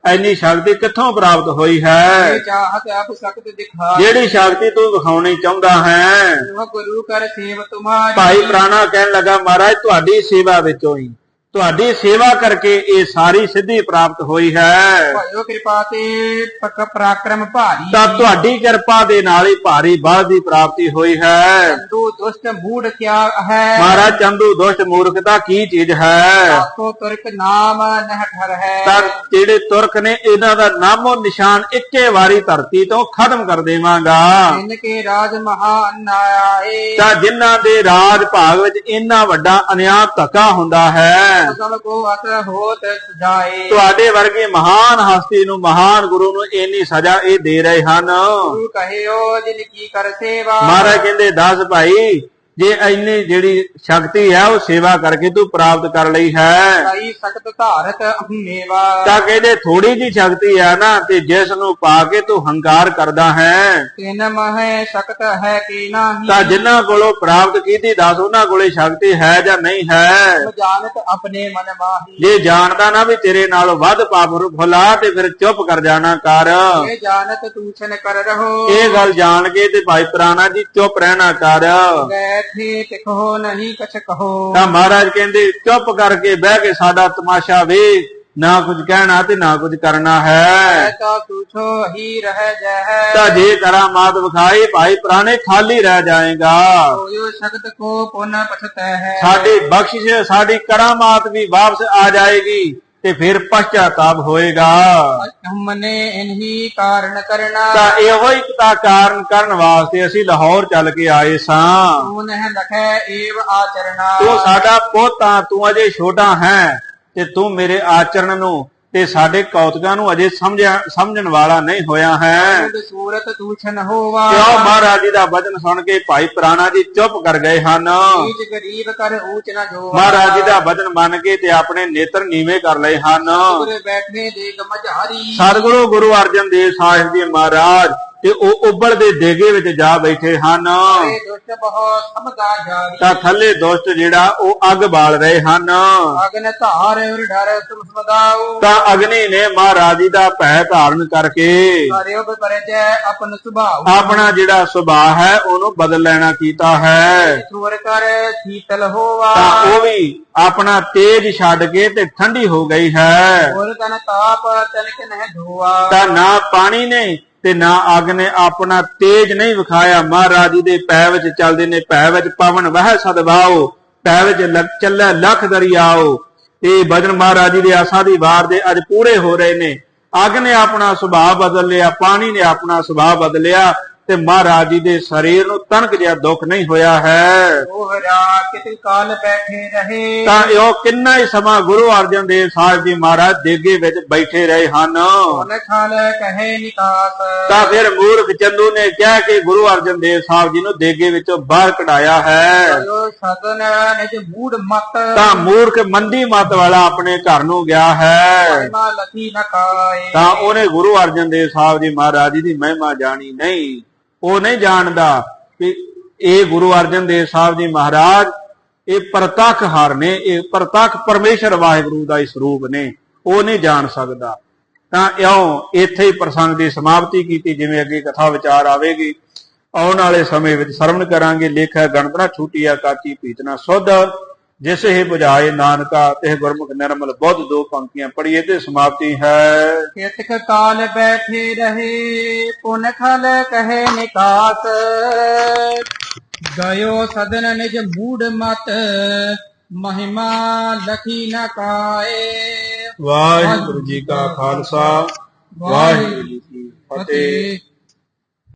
ਐਨੀ ਸ਼ਕਤੀ ਕਿੱਥੋਂ ਪ੍ਰਾਪਤ ਹੋਈ ਹੈ? ਚਾਹਤ ਆਪ ਸਖਤ ਦਿਖਾ ਜਿਹੜੀ ਸ਼ਕਤੀ ਤੂੰ ਵਿਖਾਉਣੀ ਚਾਹੁੰਦਾ ਹੈ? ਉਹ ਗੁਰੂ ਕਰ ਸੇਵ ਤੁਮਾਰੀ ਭਾਈ ਪ੍ਰਾਣਾ ਕਹਿਣ ਲੱਗਾ ਮਹਾਰਾਜ ਤੁਹਾਡੀ ਸੇਵਾ ਵਿੱਚੋਂ ਹੀ ਤੁਹਾਡੀ ਸੇਵਾ ਕਰਕੇ ਇਹ ਸਾਰੀ ਸਿੱਧੀ ਪ੍ਰਾਪਤ ਹੋਈ ਹੈ। ਭਾਇਓ ਕਿਰਪਾ ਤੇ ਪਕ ਪਰਾਕਰਮ ਭਾਰੀ ਤਾਂ ਤੁਹਾਡੀ ਕਿਰਪਾ ਦੇ ਨਾਲ ਹੀ ਭਾਰੀ ਬਲ ਦੀ ਪ੍ਰਾਪਤੀ ਹੋਈ ਹੈ। ਚੰਦੂ ਦੁਸ਼ਟ ਮੂੜ ਕਿਆ ਹੈ? ਮਹਾਰਾਜ ਚੰਦੂ ਦੁਸ਼ਟ ਮੂਰਖਤਾ ਕੀ ਚੀਜ਼ ਹੈ? ਆਖੋ ਤੁਰਕ ਨਾਮ ਨਹ ਠਰ ਹੈ। ਤਾਂ ਜਿਹੜੇ ਤੁਰਕ ਨੇ ਇਹਨਾਂ ਦਾ ਨਾਮੋ ਨਿਸ਼ਾਨ ਇੱਕੇ ਵਾਰੀ ਧਰਤੀ ਤੋਂ ਖਤਮ ਕਰ ਦੇਵਾਂਗਾ। ਇਨ ਕੇ ਰਾਜ ਮਹਾਨ ਆਏ। ਤਾਂ ਜਿਨ੍ਹਾਂ ਦੇ ਰਾਜ ਭਾਗ ਵਿੱਚ ਇੰਨਾ ਵੱਡਾ ਅਨਿਆਂ ਧੱਕਾ ਹੁੰਦਾ ਹੈ ਸਭ ਕੋ ਅਤ ਹੋਤ ਸਜਾਏ ਤੁਹਾਡੇ ਵਰਗੇ ਮਹਾਨ ਹਸਤੀ ਨੂੰ ਮਹਾਨ ਗੁਰੂ ਨੂੰ ਇੰਨੀ ਸਜ਼ਾ ਇਹ ਦੇ ਰਹੇ ਹਨ। ਗੁਰੂ ਕਹਿਓ ਜਿਨ ਕੀ ਕਰ ਸੇਵਾ। ਮਹਾਰਾਜ ਕਹਿੰਦੇ ਦੱਸ ਭਾਈ ਜੇ ਇੰਨੀ ਜਿਹੜੀ ਸ਼ਕਤੀ ਹੈ ਉਹ ਸੇਵਾ ਕਰਕੇ ਤੂੰ ਪ੍ਰਾਪਤ ਕਰ ਲਈ ਹੈ। ਕਈ ਸਖਤ ਧਾਰਤ ਮੇਵਾ ਤਾਂ ਕਹਿੰਦੇ ਥੋੜੀ ਜੀ ਸ਼ਕਤੀ ਹੈ ਨਾ ਤੇ ਜਿਸ ਨੂੰ ਪਾ ਕੇ ਤੂੰ ਹੰਕਾਰ ਕਰਦਾ ਹੈ। ਤਿਨ ਮਹਿ ਸਖਤ ਹੈ ਕਿ ਨਾਹੀ। ਤਾਂ ਜਿਨ੍ਹਾਂ ਕੋਲੋਂ ਪ੍ਰਾਪਤ ਕੀਤੀ ਦੱਸ ਉਹਨਾਂ ਕੋਲੇ ਸ਼ਕਤੀ ਹੈ ਜਾਂ ਨਹੀਂ ਹੈ? ਜਾਣਤ ਆਪਣੇ ਮਨ ਮਾਹੀ। ਜੇ ਜਾਣਦਾ ਨਾ ਵੀ ਤੇਰੇ ਨਾਲੋਂ ਵੱਧ ਪਾਪ ਫੁਲਾ ਤੇ ਫਿਰ ਚੁੱਪ ਕਰ ਜਾਣਾ ਕਰ। ਇਹ ਜਾਣਤ ਤੂਛਨ ਕਰ ਰਹੋ। ਇਹ ਗੱਲ ਜਾਣ ਕੇ ਤੇ ਭਾਈ ਪ੍ਰਾਣਾ ਜੀ ਚੁੱਪ ਰਹਿਣਾ ਕਰ। ਬੈਠੇ ਟਿਕੋ ਨਹੀਂ ਕਛ ਕਹੋ। ਤਾਂ ਮਹਾਰਾਜ ਕਹਿੰਦੇ ਚੁੱਪ ਕਰਕੇ ਬਹਿ ਕੇ ਸਾਡਾ ਤਮਾਸ਼ਾ ਵੇਖ ਨਾ ਕੁਝ ਕਹਿਣਾ ਤੇ ਨਾ ਕੁਝ ਕਰਨਾ ਹੈ। ਐਸਾ ਤੂਛੋ ਹੀ ਰਹਿ ਜਹ। ਤਾਂ ਜੇ ਕਰਾਮਾਤ ਵਿਖਾਈ ਭਾਈ ਪ੍ਰਾਣੇ ਖਾਲੀ ਰਹਿ ਜਾਏਗਾ। ਹੋਇਓ ਸ਼ਕਤ ਕੋ ਪੁਨ ਪਛਤੈ ਹੈ। ਸਾਡੀ ਬਖਸ਼ਿਸ਼ ਸਾਡੀ ਕਰਾਮਾਤ ਵੀ ਵਾਪਸ ਆ ਜਾਏਗੀ। ਤੇ ਫਿਰ ਪਛਤਾਤਾਪ ਹੋਏਗਾ। ਹਮਨੇ ਇਨਹੀ ਕਾਰਨ ਕਰਨਾ। ਤਾਂ ਇਹੋ ਹੀ ਤਾਂ ਕਾਰਨ ਕਰਨ ਵਾਸਤੇ ਅਸੀਂ ਲਾਹੌਰ ਚੱਲ ਕੇ ਆਏ ਸਾਂ। ਤੂੰ ਨਹਿ ਲਖੈ ਏਵ ਆਚਰਣਾ ਤੂੰ ਸਾਡਾ ਪੋਤਾ ਤੂੰ ਅਜੇ ਛੋਟਾ ਹੈ ਤੇ ਤੂੰ ਮੇਰੇ ਆਚਰਣ ਨੂੰ ਤੇ ਸਾਡੇ ਕੌਤਕਾਂ ਨੂੰ ਅਜੇ ਸਮਝਿਆ ਸਮਝਣ ਵਾਲਾ ਨਹੀਂ ਹੋਇਆ ਹੈ। ਸੂਰਤ ਤੂਛਨ ਹੋਵਾ। ਕਿਉਂ ਮਹਾਰਾਜ ਜੀ ਦਾ ਵਚਨ ਸੁਣ ਕੇ ਭਾਈ ਪ੍ਰਾਣਾ ਜੀ ਚੁੱਪ ਕਰ ਗਏ ਹਨ। ਨੀਚ ਗਰੀਬ ਕਰ ਊਚ ਨਾ ਜੋ ਮਹਾਰਾਜ ਜੀ ਦਾ ਵਚਨ ਮੰਨ ਕੇ ਤੇ ਆਪਣੇ ਨੇਤਰ ਨੀਵੇਂ ਕਰ ਲਏ ਹਨ। ਬੈਠੇ ਮਝਾਰੀ। ਸਤਿਗੁਰੂ ਗੁਰੂ ਅਰਜਨ ਦੇਵ ਸਾਹਿਬ ਜੀ ਮਹਾਰਾਜ ਤੇ ਉਹ ਉੱਬਲ ਦੇ ਦੇਗੇ ਵਿੱਚ ਜਾ ਬੈਠੇ ਹਨ। ਤਾਂ ਥੱਲੇ ਦੁਸ਼ਟ ਜਿਹੜਾ ਉਹ ਅੱਗ ਬਾਲ ਰਹੇ ਹਨ। ਅਗਨ ਧਾਰ ਉਰ ਡਰ ਤੁਮ ਸਮਦਾਉ ਤਾਂ ਅਗਨੀ ਨੇ ਮਹਾਰਾਜ ਜੀ ਦਾ ਭੈ ਧਾਰਨ ਕਰਕੇ ਸੁਭਾਉ ਆਪਣਾ ਜਿਹੜਾ ਸੁਭਾਅ ਹੈ ਉਹਨੂੰ ਬਦਲ ਲੈਣਾ ਕੀਤਾ ਹੈ। ਸੂਰ ਕਰ ਸੀਤਲ ਹੋਵਾ। ਤਾਂ ਉਹ ਵੀ ਆਪਣਾ ਤੇਜ ਛੱਡ ਕੇ ਤੇ ਠੰਡੀ ਹੋ ਗਈ ਹੈ। ਹੋਰ ਤਨ ਤਾਪ ਨਹਿ ਧੋਆ। ਤਾਂ ਨਾ ਪਾਣੀ ਨੇ ਤੇ ਨਾ ਅੱਗ ਨੇ ਆਪਣਾ ਤੇਜ ਨਹੀਂ ਵਿਖਾਇਆ। ਮਹਾਰਾਜ ਜੀ ਦੇ ਪੈ ਵਿੱਚ ਚੱਲਦੇ ਨੇ ਪੈ ਵਿੱਚ ਪਵਨ ਵਹਿ ਸਦਵਾਓ ਪੈ ਵਿੱਚ ਲੱਖ ਚੱਲੇ ਲੱਖ ਦਰਿਆਓ। ਇਹ ਭਜਨ ਮਹਾਰਾਜ ਜੀ ਦੇ ਆਸਾ ਦੀ ਵਾਰ ਦੇ ਅੱਜ ਪੂਰੇ ਹੋ ਰਹੇ ਨੇ। ਅੱਗ ਨੇ ਆਪਣਾ ਸੁਭਾਅ ਬਦਲ ਲਿਆ, ਪਾਣੀ ਨੇ ਆਪਣਾ ਸੁਭਾਅ ਬਦਲਿਆ। ਤੇ ਮਹਾਰਾਜ ਜੀ ਦੇ ਸਰੀਰ ਨੂੰ ਤਨਕ ਜਿਹਾ ਦੁੱਖ ਨਹੀਂ ਹੋਇਆ ਹੈ। ਉਹਰਾ ਕਿਤੇ ਕਾਲ ਬੈਠੇ ਰਹੇ। ਤਾਂ ਇਹ ਕਿੰਨਾ ਹੀ ਸਮਾਂ ਗੁਰੂ ਅਰਜਨ ਦੇਵ ਸਾਹਿਬ ਜੀ ਮਹਾਰਾਜ ਦੇਗੇ ਵਿੱਚ ਬੈਠੇ ਰਹੇ ਹਨ। ਉਹਨ ਖਾਲ ਕਹੇ ਨਿਕਾਸ। ਤਾਂ ਫਿਰ ਮੂਰਖ ਚੰਦੂ ਨੇ ਕਿਹਾ ਕਿ ਗੁਰੂ ਅਰਜਨ ਦੇਵ ਸਾਹਿਬ ਜੀ ਨੂੰ ਦੇਗੇ ਵਿੱਚੋਂ ਬਾਹਰ ਕਢਾਇਆ ਹੈ। ਜੋ ਸਦਨ ਨਿਜ ਮੂੜ ਮਤ। ਤਾਂ ਮੂਰਖ ਮੰਦੀ ਮਤ ਵਾਲਾ ਆਪਣੇ ਘਰ ਨੂੰ ਗਿਆ ਹੈ। ਤਾਂ ਉਹਨੇ ਗੁਰੂ ਅਰਜਨ ਦੇਵ ਸਾਹਿਬ ਜੀ ਮਹਾਰਾਜ ਜੀ ਦੀ ਮਹਿਮਾ ਜਾਣੀ ਨਹੀਂ। ਉਹ ਨਹੀਂ ਜਾਣਦਾ ਕਿ ਇਹ ਗੁਰੂ ਅਰਜਨ ਦੇਵ ਸਾਹਿਬ ਜੀ ਮਹਾਰਾਜ, ਇਹ ਪ੍ਰਤੱਖ ਹਰ ਨੇ, ਇਹ ਪ੍ਰਤੱਖ ਪਰਮੇਸ਼ਰ ਵਾਹਿਗੁਰੂ ਦਾ ਹੀ ਸਰੂਪ ਨੇ, ਉਹ ਨਹੀਂ ਜਾਣ ਸਕਦਾ। ਤਾਂ ਇਉਂ ਇੱਥੇ ਹੀ ਪ੍ਰਸੰਗ ਦੀ ਸਮਾਪਤੀ ਕੀਤੀ, ਜਿਵੇਂ ਅੱਗੇ ਕਥਾ ਵਿਚਾਰ ਆਵੇਗੀ। ਆਉਣ ਵਾਲੇ ਸਮੇਂ ਵਿੱਚ ਸਰਵਣ ਕਰਾਂਗੇ ਲੇਖਾ ਗਣਪਨਾ ਛੂਟੀਆ ਕਾਚੀ ਪੀਤਨਾ ਸੁਧ। ਜਿਸ ਹੀ 부ਝਾਏ ਨਾਨਕਾ ਤੇ ਗੁਰਮੁਖ ਨਿਰਮਲ ਬੁੱਧ ਦੋ ਪੰਕਤੀਆਂ ਪੜ੍ਹੀਏ ਤੇ ਸਮਾਪਤੀ ਹੈ। ਕਿਤਕ ਕਾਲ ਬੈਠੇ ਰਹੇ ਪੁਨ ਖਲ ਕਹੇ ਨਿਕਾਸ। ਗਇਓ ਸਦਨ ਨਿਜ ਮੂੜ ਮਤ ਮਹਿਮਾ ਲਖੀ ਨ ਕਾਏ। ਵਾਹਿਗੁਰੂ ਜੀ ਕਾ ਖਾਲਸਾ ਵਾਹਿਗੁਰੂ ਜੀ ਕੀ ਫਤਿਹ।